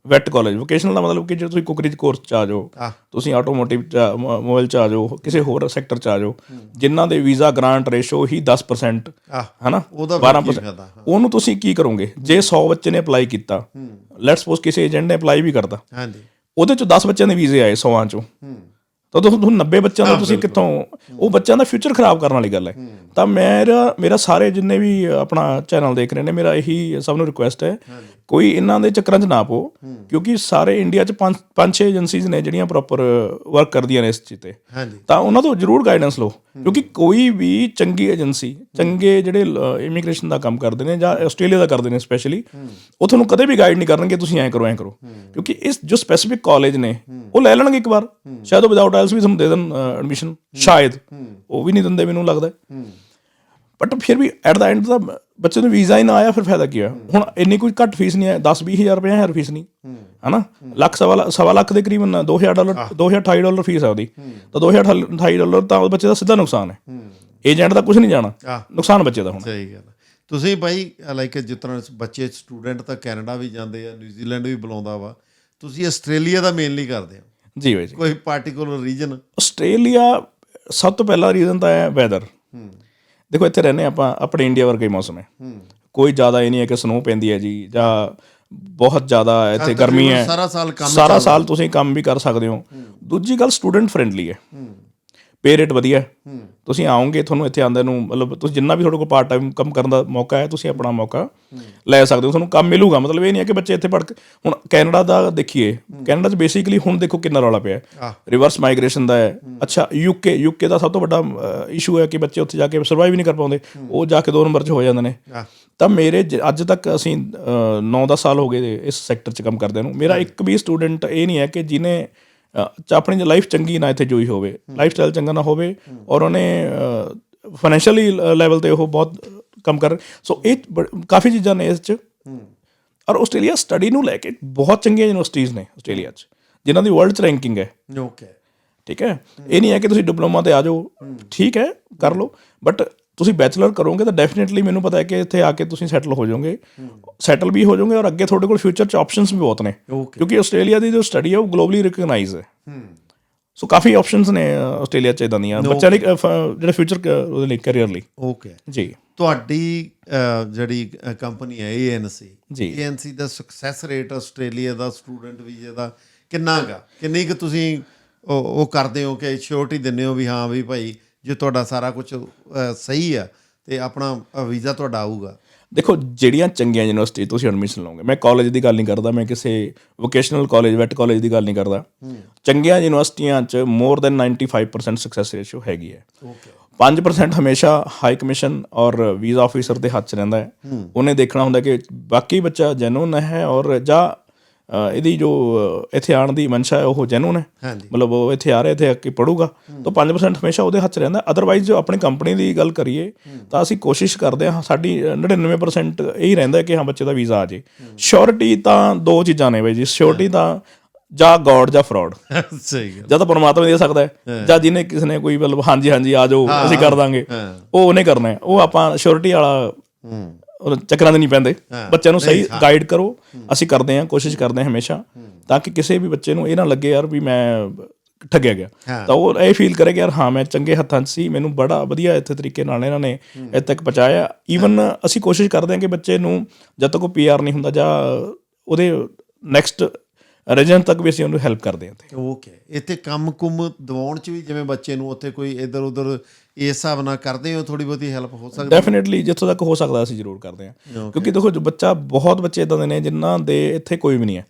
ਵੈਟ ਕਾਲਜ ਵੋਕੇਸ਼ਨਲ ਦਾ ਮਤਲਬ ਕਿ ਜੇ ਤੁਸੀਂ ਕੁਕਰੀ ਕੋਰਸ ਚ ਆ ਜਾਓ ਤੁਸੀਂ ਆਟੋਮੋਟਿਵ ਚ ਮੋਬਾਈਲ ਚ ਆ ਜਾਓ ਕਿਸੇ ਹੋਰ ਸੈਕਟਰ ਚ ਆ ਜਾਓ ਜਿਨ੍ਹਾਂ ਦੇ ਵੀਜ਼ਾ ਗ੍ਰਾਂਟ ਰੇਸ਼ੋ ਹੀ 10% ਆ ਹਨਾ? ਉਹਦਾ ਫਿਰ ਕੀ 12% ਫਾਇਦਾ ਉਹਨੂੰ ਤੁਸੀਂ ਕੀ ਕਰੋਗੇ? ਜੇ 100 ਬੱਚੇ ਨੇ ਅਪਲਾਈ ਕੀਤਾ ਲੈਟਸ ਸਪੋਜ਼ ਕਿਸੇ ਏਜੰਟ ਨੇ ਅਪਲਾਈ ਵੀ ਕਰਤਾ। ਹਾਂਜੀ। ਉਹਦੇ ਚੋਂ 10 ਬੱਚਿਆਂ ਦੇ ਵੀਜ਼ੇ ਆਏ 100ਾਂ ਚੋਂ। ਤਾਂ ਤੁਹਾਨੂੰ 90 ਬੱਚਿਆਂ ਦਾ ਤੁਸੀਂ ਕਿੱਥੋਂ ਉਹ ਬੱਚਿਆਂ ਦਾ ਫਿਊਚਰ ਖਰਾਬ ਕਰਨ ਵਾਲੀ ਗੱਲ ਹੈ। ਤਾਂ ਮੇਰਾ ਮੇਰਾ ਸਾਰੇ ਜਿੰਨੇ ਵੀ ਆਪਣਾ ਚੈਨਲ ਦੇਖ ਰਹੇ ਨੇ ਮੇਰਾ ਇਹੀ ਸਭ ਨੂੰ ਰਿਕੁਐਸਟ ਹੈ ਕੋਈ ਇਹਨਾਂ ਦੇ ਚੱਕਰਾਂ 'ਚ ਨਾ ਪੋ ਕਿਉਂਕਿ ਸਾਰੇ ਇੰਡੀਆ 'ਚ ਪੰਜ ਪੰਜ ਛੇ ਏਜੰਸੀਜ਼ ਨੇ ਜਿਹੜੀਆਂ ਪ੍ਰੋਪਰ ਵਰਕ ਕਰਦੀਆਂ ਨੇ ਇਸ ਚੀਜ਼ ਤੇ। ਹਾਂਜੀ। ਤਾਂ ਉਹਨਾਂ ਤੋਂ ਜ਼ਰੂਰ ਗਾਈਡੈਂਸ ਲਓ ਕਿਉਂਕਿ ਕੋਈ ਵੀ ਚੰਗੀ ਏਜੰਸੀ ਚੰਗੇ ਜਿਹੜੇ ਇਮੀਗ੍ਰੇਸ਼ਨ ਦਾ ਕੰਮ ਕਰਦੇ ਨੇ ਜਾਂ ਆਸਟ੍ਰੇਲੀਆ ਦਾ ਕਰਦੇ ਨੇ ਸਪੈਸ਼ਲੀ ਉਹ ਤੁਹਾਨੂੰ ਕਦੇ ਵੀ ਗਾਈਡ ਨਹੀਂ ਕਰਨਗੇ ਤੁਸੀਂ ਐਂ ਕਰੋ ਐਂ ਕਰੋ। ਕਿਉਂਕਿ ਇਸ ਜੋ ਸਪੈਸਿਫਿਕ ਕਾਲਜ ਨੇ ਉਹ ਲੈ ਲੈਣਗੇ ਇੱਕ ਵਾਰ। ਸ਼ਾਇਦ ਉਹ ਵਿਦਆਊਟ ਆਇਲਸ ਵੀ ਤੁਹਾਨੂੰ ਦੇ ਦੇਣ ਐਡਮਿਸ਼ਨ ਸ਼ਾਇਦ। ਉਹ ਵੀ ਨਹੀਂ ਦਿੰਦੇ ਮੈਨੂੰ ਲੱਗਦਾ। ਬਟ ਫਿਰ ਵੀ ਐਟ ਦਾ ਐਂਡ ਦਾ ਬੱਚੇ ਨੂੰ ਵੀਜ਼ਾ ਹੀ ਨਾ ਆਇਆ ਫਿਰ ਫਾਇਦਾ ਕੀ ਹੋਇਆ ਹੁਣ ਇੰਨੀ ਕੋਈ ਘੱਟ ਫੀਸ ਨਹੀਂ ਹੈ 10 20000 ਰੁਪਏ ਹਰ ਫੀਸ ਨਹੀਂ। ਹਨਾ? ਲੱਖ ਸਵਾ ਲੱਖ- ਸਵਾ ਲੱਖ ਦੇ ਕਰੀਬਨ 2000 ਡਾਲਰ 2028 ਡਾਲਰ ਫੀਸ ਹੈ ਉਹਦੀ। ਤਾਂ 2028 ਡਾਲਰ ਤਾਂ ਉਹ ਬੱਚੇ ਦਾ ਸਿੱਧਾ ਨੁਕਸਾਨ ਹੈ। ਏਜੰਟ ਦਾ ਕੁਝ ਨਹੀਂ ਜਾਣਾ। ਨੁਕਸਾਨ ਬੱਚੇ ਦਾ ਹੁਣ। ਸਹੀ ਗੱਲ। ਤੁਸੀਂ ਭਾਈ ਲਾਈਕ ਜਿਸ ਤਰ੍ਹਾਂ ਬੱਚੇ ਸਟੂਡੈਂਟ ਤਾਂ ਕੈਨੇਡਾ ਵੀ ਜਾਂਦੇ ਆ ਨਿਊਜ਼ੀਲੈਂਡ ਵੀ ਬੁਲਾਉਂਦਾ ਵਾ। ਤੁਸੀਂ ਆਸਟ੍ਰੇਲੀਆ ਦਾ ਮੇਨਲੀ ਕਰਦੇ ਹੋ? ਜੀ ਬਾਈ ਜੀ। ਕੋਈ ਪਾਰਟਿਕੂਲਰ ਰੀਜਨ ਆਸਟ੍ਰੇਲੀਆ ਸਭ ਤੋਂ ਪਹਿਲਾ ਰੀਜ਼ਨ ਤਾਂ ਹੈ ਵੈਦਰ ਹੂੰ। ਦੇਖੋ ਇੱਥੇ ਰਹਿੰਦੇ ਆਪਾਂ ਆਪਣੇ ਇੰਡੀਆ ਵਰਗਾ ਹੀ ਮੌਸਮ ਹੈ। ਕੋਈ ਜ਼ਿਆਦਾ ਇਹ ਨਹੀਂ ਹੈ ਕਿ ਸਨੋ ਪੈਂਦੀ ਹੈ ਜੀ ਜਾਂ ਬਹੁਤ ਜ਼ਿਆਦਾ ਇੱਥੇ ਗਰਮੀ ਹੈ। ਸਾਰਾ ਸਾਲ ਕੰਮ ਸਾਰਾ ਸਾਲ ਤੁਸੀਂ ਕੰਮ ਵੀ ਕਰ ਸਕਦੇ ਹੋ। ਦੂਜੀ ਗੱਲ ਸਟੂਡੈਂਟ ਫ੍ਰੈਂਡਲੀ ਹੂੰ। ਪੇ ਰੇਟ ਵਧੀਆ ਤੁਸੀਂ ਆਓਗੇ ਤੁਹਾਨੂੰ ਇੱਥੇ ਆਉਂਦੇ ਨੂੰ ਮਤਲਬ ਤੁਸੀਂ ਜਿੰਨਾ ਵੀ ਤੁਹਾਡੇ ਕੋਲ ਪਾਰਟ ਟਾਈਮ ਕੰਮ ਕਰਨ ਦਾ ਮੌਕਾ ਹੈ ਤੁਸੀਂ ਆਪਣਾ ਮੌਕਾ ਲੈ ਸਕਦੇ ਹੋ। ਤੁਹਾਨੂੰ ਕੰਮ ਮਿਲੂਗਾ। ਮਤਲਬ ਇਹ ਨਹੀਂ ਹੈ ਕਿ ਬੱਚੇ ਇੱਥੇ ਪੜ੍ਹ ਕੇ ਹੁਣ ਕੈਨੇਡਾ ਦਾ ਦੇਖੀਏ। ਕੈਨੇਡਾ 'ਚ ਬੇਸਿਕਲੀ ਹੁਣ ਦੇਖੋ ਕਿੰਨਾ ਰੌਲਾ ਪਿਆ। ਰਿਵਰਸ ਮਾਈਗ੍ਰੇਸ਼ਨ ਦਾ ਹੈ। ਅੱਛਾ ਯੂਕੇ ਯੂਕੇ ਦਾ ਸਭ ਤੋਂ ਵੱਡਾ ਇਸ਼ੂ ਹੈ ਕਿ ਬੱਚੇ ਉੱਥੇ ਜਾ ਕੇ ਸਰਵਾਈਵ ਨਹੀਂ ਕਰ ਪਾਉਂਦੇ। ਉਹ ਜਾ ਕੇ ਦੋ ਨੰਬਰ 'ਚ ਹੋ ਜਾਂਦੇ ਨੇ। ਤਾਂ ਮੇਰੇ ਅੱਜ ਤੱਕ ਅਸੀਂ 9-10 ਸਾਲ ਹੋ ਗਏ ਇਸ ਸੈਕਟਰ 'ਚ ਕੰਮ ਕਰਦੇ ਨੂੰ। ਮੇਰਾ ਇੱਕ ਵੀ ਸਟੂਡੈਂਟ ਇਹ ਨਹੀਂ ਹੈ ਕਿ ਚ- ਆਪਣੀ ਲਾਈਫ ਚੰਗੀ ਨਾ ਇੱਥੇ ਜੋਈ ਹੋਵੇ। ਲਾਈਫ ਸਟਾਈਲ ਚੰਗਾ ਨਾ ਹੋਵੇ ਔਰ ਉਹਨੇ ਫਾਈਨੈਂਸ਼ੀਅਲੀ ਲੈਵਲ ਤੇ ਉਹ ਬਹੁਤ ਕੰਮ ਕਰ ਸੋ ਇਹ ਕਾਫੀ ਚੀਜ਼ਾਂ ਨੇ ਇਸ 'ਚ। ਔਰ ਆਸਟ੍ਰੇਲੀਆ ਸਟੱਡੀ ਨੂੰ ਲੈ ਕੇ ਬਹੁਤ ਚੰਗੀਆਂ ਯੂਨੀਵਰਸਿਟੀਆਂ ਨੇ ਆਸਟ੍ਰੇਲੀਆ 'ਚ ਜਿਨ੍ਹਾਂ ਦੀ ਵਰਲਡ 'ਚ ਰੈਂਕਿੰਗ ਹੈ। ਓਕੇ ਠੀਕ ਹੈ? ਇਹ ਨਹੀਂ ਹੈ ਕਿ ਤੁਸੀਂ ਡਿਪਲੋਮਾ ਤੇ ਆ ਜਾਓ। ਠੀਕ ਹੈ ਕਰ ਲਓ। ਬਟ ਤੁਸੀਂ ਬੈਚਲਰ ਕਰੋਗੇ ਤਾਂ ਡੈਫੀਨਿਟਲੀ ਮੈਨੂੰ ਪਤਾ ਹੈ ਕਿ ਇੱਥੇ ਆ ਕੇ ਤੁਸੀਂ ਸੈਟਲ ਹੋ ਜਾਓਗੇ। ਸੈਟਲ ਵੀ ਹੋ ਜਾਓਗੇ ਔਰ ਅੱਗੇ ਤੁਹਾਡੇ ਕੋਲ ਫਿਊਚਰ 'ਚ ਆਪਸ਼ਨਸ ਵੀ ਬਹੁਤ ਨੇ। ਕਿਉਂਕਿ ਆਸਟ੍ਰੇਲੀਆ ਦੀ ਜੋ ਸਟੱਡੀ ਹੈ ਉਹ ਗਲੋਬਲੀ ਰਿਕਗਨਾਈਜ਼ ਹੈ। ਸੋ ਕਾਫੀ ਆਪਸ਼ਨਸ ਨੇ ਆਸਟ੍ਰੇਲੀਆ 'ਚ ਇਦਾਂ ਦੀਆਂ। ਬੱਚਿਆਂ ਲਈ ਜਿਹੜਾ ਫਿਊਚਰ ਉਹਦੇ ਲਈ ਕੈਰੀਅਰ ਲਈ। ਓਕੇ ਜੀ। ਤੁਹਾਡੀ ਜਿਹੜੀ ਕੰਪਨੀ ਹੈ ਏਐਨਸੀ ਜੀ। ਏਐਨਸੀ ਦਾ ਸਕਸੈਸ ਰੇਟ ਆਸਟ੍ਰੇਲੀਆ ਦਾ ਸਟੂਡੈਂਟ ਵੀਜ਼ੇ ਦਾ ਕਿੰਨਾ ਗਾ? ਕਿੰਨੀ ਕੁ ਤੁਸੀਂ ਉਹ ਉਹ ਕਰਦੇ ਹੋ ਕਿ ਸ਼ੋਰਟੀ ਦਿੰਦੇ ਹੋ ਵੀ ਹਾਂ ਵੀ ਭਾਈ ਜੇ ਤੁਹਾਡਾ ਸਾਰਾ ਕੁਝ ਸਹੀ ਆ ਤੇ ਆਪਣਾ ਵੀਜ਼ਾ ਤੁਹਾਡਾ ਆਊਗਾ। ਦੇਖੋ ਜਿਹੜੀਆਂ ਚੰਗੀਆਂ ਯੂਨੀਵਰਸਿਟੀ ਤੁਸੀਂ ਐਡਮਿਸ਼ਨ ਲਓਗੇ ਮੈਂ ਕਾਲਜ ਦੀ ਗੱਲ ਨਹੀਂ ਕਰਦਾ ਮੈਂ ਕਿਸੇ ਵੋਕੇਸ਼ਨਲ ਕਾਲਜ ਵੈਟ ਕਾਲਜ ਦੀ ਗੱਲ ਨਹੀਂ ਕਰਦਾ। ਚੰਗੀਆਂ ਯੂਨੀਵਰਸਿਟੀਆਂ 'ਚ ਮੋਰ ਦੈਨ 95% ਸਕਸੈਸ ਰੇਸ਼ੀਓ ਹੈਗੀ ਹੈ। ਓਕੇ 5% ਹਮੇਸ਼ਾ ਹਾਈ ਕਮਿਸ਼ਨ ਔਰ ਵੀਜ਼ਾ ਆਫੀਸਰ ਦੇ ਹੱਥ 'ਚ ਰਹਿੰਦਾ ਹੈ। ਉਹਨੇ ਦੇਖਣਾ ਹੁੰਦਾ ਕਿ ਬਾਕੀ ਬੱਚਾ ਜੈਨੂਨ ਹੈ ਔਰ ਜਾਂ ਇਹਦੀ ਜੋ ਇੱਥੇ ਆਉਣ ਦੀ ਮਨਸ਼ਾ ਹੈ ਉਹ ਜੈਨੂਨ ਹੈ। ਮਤਲਬ ਉਹ ਇੱਥੇ ਆ ਰਿਹਾ ਇੱਥੇ ਆ ਕੇ ਪੜੂਗਾ ਤਾਂ 5% ਹਮੇਸ਼ਾ ਉਹਦੇ ਹੱਥ ਰਹਿੰਦਾ। ਅਦਰਵਾਈਜ਼ ਜੋ ਆਪਣੀ ਕੰਪਨੀ ਦੀ ਗੱਲ ਕਰੀਏ ਤਾਂ ਅਸੀਂ ਕੋਸ਼ਿਸ਼ ਕਰਦੇ ਹਾਂ ਸਾਡੀ 99% ਇਹ ਰਹਿੰਦਾ ਕਿ ਹਾਂ ਬੱਚੇ ਦਾ ਵੀਜ਼ਾ ਆ ਜੇ। ਸ਼ੋਰਿਟੀ ਤਾਂ ਦੋ ਚੀਜ਼ਾਂ ਨੇ ਬਾਈ ਜੀ। ਸ਼ੋਰਿਟੀ ਤਾਂ ਜਾਂ ਗੋਡ ਜਾਂ ਫਰਾਡ ਸਹੀ ਗੱਲ। ਜਾਂ ਤਾਂ ਪਰਮਾਤਮਾ ਦੇ ਸਕਦਾ ਹੈ ਜਾਂ ਜਿਹਨੇ ਕਿਸੇ ਨੇ ਕੋਈ ਮਤਲਬ ਹਾਂਜੀ ਹਾਂਜੀ ਆ ਜਾਓ ਅਸੀਂ ਕਰ ਦਾਂਗੇ। ਉਹ ਉਹਨੇ ਕਰਨਾ ਹੈ। ਉਹ ਆਪਾਂ ਸ਼ੋਰਿਟੀ ਵਾਲਾ ਚੱਕਰਾਂ ਦੇ ਨਹੀਂ ਪੈਂਦੇ। ਬੱਚਿਆਂ ਨੂੰ ਸਹੀ ਗਾਈਡ ਕਰੋ। ਅਸੀਂ ਕਰਦੇ ਹਾਂ ਕੋਸ਼ਿਸ਼ ਕਰਦੇ ਹਾਂ ਹਮੇਸ਼ਾ ਤਾਂ ਕਿ ਕਿਸੇ ਵੀ ਬੱਚੇ ਨੂੰ ਇਹ ਨਾ ਲੱਗੇ ਯਾਰ ਵੀ ਮੈਂ ਠੱਗਿਆ ਗਿਆ। ਤਾਂ ਉਹ ਇਹ ਫੀਲ ਕਰੇ ਕਿ ਯਾਰ ਹਾਂ ਮੈਂ ਚੰਗੇ ਹੱਥਾਂ 'ਚ ਸੀ ਮੈਨੂੰ ਬੜਾ ਵਧੀਆ ਇੱਥੇ ਤਰੀਕੇ ਨਾਲ ਇਹਨਾਂ ਨੇ ਇੱਥੇ ਤੱਕ ਪਹੁੰਚਾਇਆ। ਈਵਨ ਅਸੀਂ ਕੋਸ਼ਿਸ਼ ਕਰਦੇ ਹਾਂ ਕਿ ਬੱਚੇ ਨੂੰ ਜਦ ਤੱਕ ਉਹ ਪੀਆਰ ਨਹੀਂ ਹੁੰਦਾ ਜਾਂ ਉਹਦੇ ਨੈਕਸਟ ਰੀਜਨ ਤੱਕ ਵੀ ਅਸੀਂ ਉਹਨੂੰ ਹੈਲਪ ਕਰਦੇ ਹਾਂ ਤੇ ਓਕੇ ਇੱਥੇ ਕੰਮ ਕੁਮ ਦਿਵਾਉਣ ਚ ਵੀ ਜਿਵੇਂ ਬੱਚੇ ਨੂੰ ਉੱਥੇ ਕੋਈ ਇਧਰ ਉਧਰ ਇਸ ਹਿਸਾਬ ਨਾਲ ਕਰਦੇ ਹੋ ਥੋੜੀ ਬਹੁਤੀ ਹੈਲਪ ਹੋ ਸਕਦੀ ਡੈਫੀਨਿਟਲੀ ਜਿੱਥੋਂ ਤੱਕ ਹੋ ਸਕਦਾ ਅਸੀਂ ਜ਼ਰੂਰ ਕਰਦੇ ਹਾਂ। ਕਿਉਂਕਿ ਦੇਖੋ ਜੋ ਬੱਚਾ ਬਹੁਤ ਬੱਚੇ ਇਦਾਂ ਦੇ ਨੇ ਜਿਨ੍ਹਾਂ ਦੇ ਇੱਥੇ ਕੋਈ ਵੀ ਨਹੀਂ ਹੈ।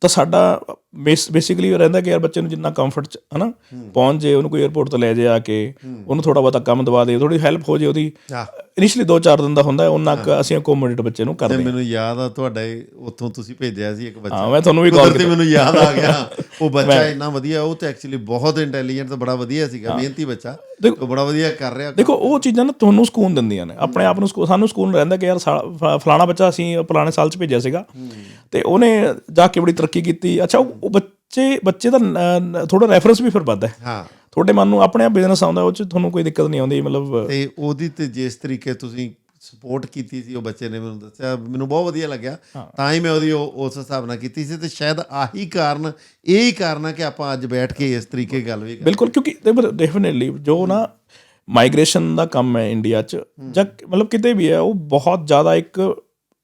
ਤਾਂ ਸਾਡਾ ਬੇਸਿਕਲੀ ਰਹਿੰਦਾ ਕਿ ਯਾਰ ਬੱਚੇ ਨੂੰ ਜਿੰਨਾ ਕੰਫਰਟ ਚ ਹਨਾ? ਪਹੁੰਚ ਜੇ ਉਹਨੂੰ ਕੋਈ 에어ਪੋਰਟ ਤੋਂ ਲੈ ਜੇ ਕੇ ਉਹਨੂੰ ਥੋੜਾ ਬਹੁਤਾ ਕੰਮ ਦਵਾ ਦੇ ਥੋੜੀ ਹੈਲਪ ਹੋ ਜੇ ਉਹਦੀ। ਇਨੀਸ਼ੀਅਲੀ 2-4 ਦਿਨ ਦਾ ਹੁੰਦਾ ਹੈ। ਉਹਨਾਂ ਕੁ ਅਸੀਂ ਅਕੋਮੋਡੇਟ ਬੱਚੇ ਨੂੰ ਕਰਦੇ ਹਾਂ। ਮੈਨੂੰ ਯਾਦ ਆ ਤੁਹਾਡੇ ਉੱਥੋਂ ਤੁਸੀਂ ਭੇਜਿਆ ਸੀ ਇੱਕ ਬੱਚਾ। ਹਾਂ ਮੈਂ ਤੁਹਾਨੂੰ ਵੀ ਕਾਲ ਕੁਦਰਤੀ ਮੈਨੂੰ ਯਾਦ ਆ ਗਿਆ। ਉਹ ਬੱਚਾ ਇੰਨਾ ਵਧੀਆ ਉਹ ਤੇ ਐਕਚੁਅਲੀ ਬਹੁਤ ਇੰਟੈਲੀਜੈਂਟ ਤੇ ਬੜਾ ਵਧੀਆ ਸੀਗਾ ਮਿਹਨਤੀ ਬੱਚਾ। ਉਹ ਬੜਾ ਵਧੀਆ ਕਰ ਰਿਹਾ। ਦੇਖੋ ਉਹ ਚੀਜ਼ਾਂ ਨਾ ਤੁਹਾਨੂੰ ਸਕੂਨ ਦਿੰਦੀਆਂ ਨੇ। ਆਪਣੇ ਆਪ ਨੂੰ ਸਾਨੂੰ ਸਕੂਨ ਰਹਿੰਦਾ ਕਿ ਯਾਰ ਫਲਾਣਾ ਬੱਚਾ ਅਸੀਂ ਫਲਾਣੇ ਸਾਲ ਚ ਭੇਜਿਆ ਸੀਗਾ। ਤੇ ਉਹਨੇ ਜਾ ਕੇ ਬੜੀ ਤਰੱਕੀ ਕੀਤੀ। ਅੱਛਾ ਉਹ ਬੱਚੇ ਬੱਚੇ ਦਾ ਥੋੜਾ ਰੈਫਰੈਂਸ ਵੀ ਫਿਰ ਵੱਧਦਾ ਹੈ। ਹਾਂ। ਤੁਹਾਡੇ ਮਨ ਨੂੰ ਆਪਣੇ ਆਪ ਬਿਜ਼ਨਸ ਆਉਂਦਾ ਉਹ ਚ ਤੁਹਾਨੂੰ ਕੋਈ ਦਿੱਕਤ ਨਹੀਂ ਆਉਂਦੀ ਮਤਲਬ ਤੇ ਉਹਦੀ ਤੇ ਜਿਸ ਤਰੀਕੇ ਤੁਸੀਂ ਸਪੋਰਟ ਕੀਤੀ ਸੀ ਉਹ ਬੱਚੇ ਨੇ ਮੈਨੂੰ ਦੱਸਿਆ ਮੈਨੂੰ ਬਹੁਤ ਵਧੀਆ ਲੱਗਿਆ। ਤਾਂ ਹੀ ਮੈਂ ਉਹਦੀ ਉਹ- ਉਸ ਹਿਸਾਬ ਨਾਲ ਕੀਤੀ ਸੀ ਤੇ ਸ਼ਾਇਦ ਆਹੀ ਕਾਰਨ ਇਹ ਹੀ ਕਾਰਨ ਹੈ ਕਿ ਆਪਾਂ ਅੱਜ ਬੈਠ ਕੇ ਇਸ ਤਰੀਕੇ ਗੱਲ ਵੀ ਕਰ ਬਿਲਕੁਲ ਕਿਉਂਕਿ ਡੈਫੀਨਿਟਲੀ ਜੋ ਨਾ ਮਾਈਗ੍ਰੇਸ਼ਨ ਦਾ ਕੰਮ ਹੈ ਇੰਡੀਆ ਚ ਜਾਂ ਮਤਲਬ ਕਿਤੇ ਵੀ ਹੈ ਉਹ ਬਹੁਤ ਜ਼ਿਆਦਾ ਇੱਕ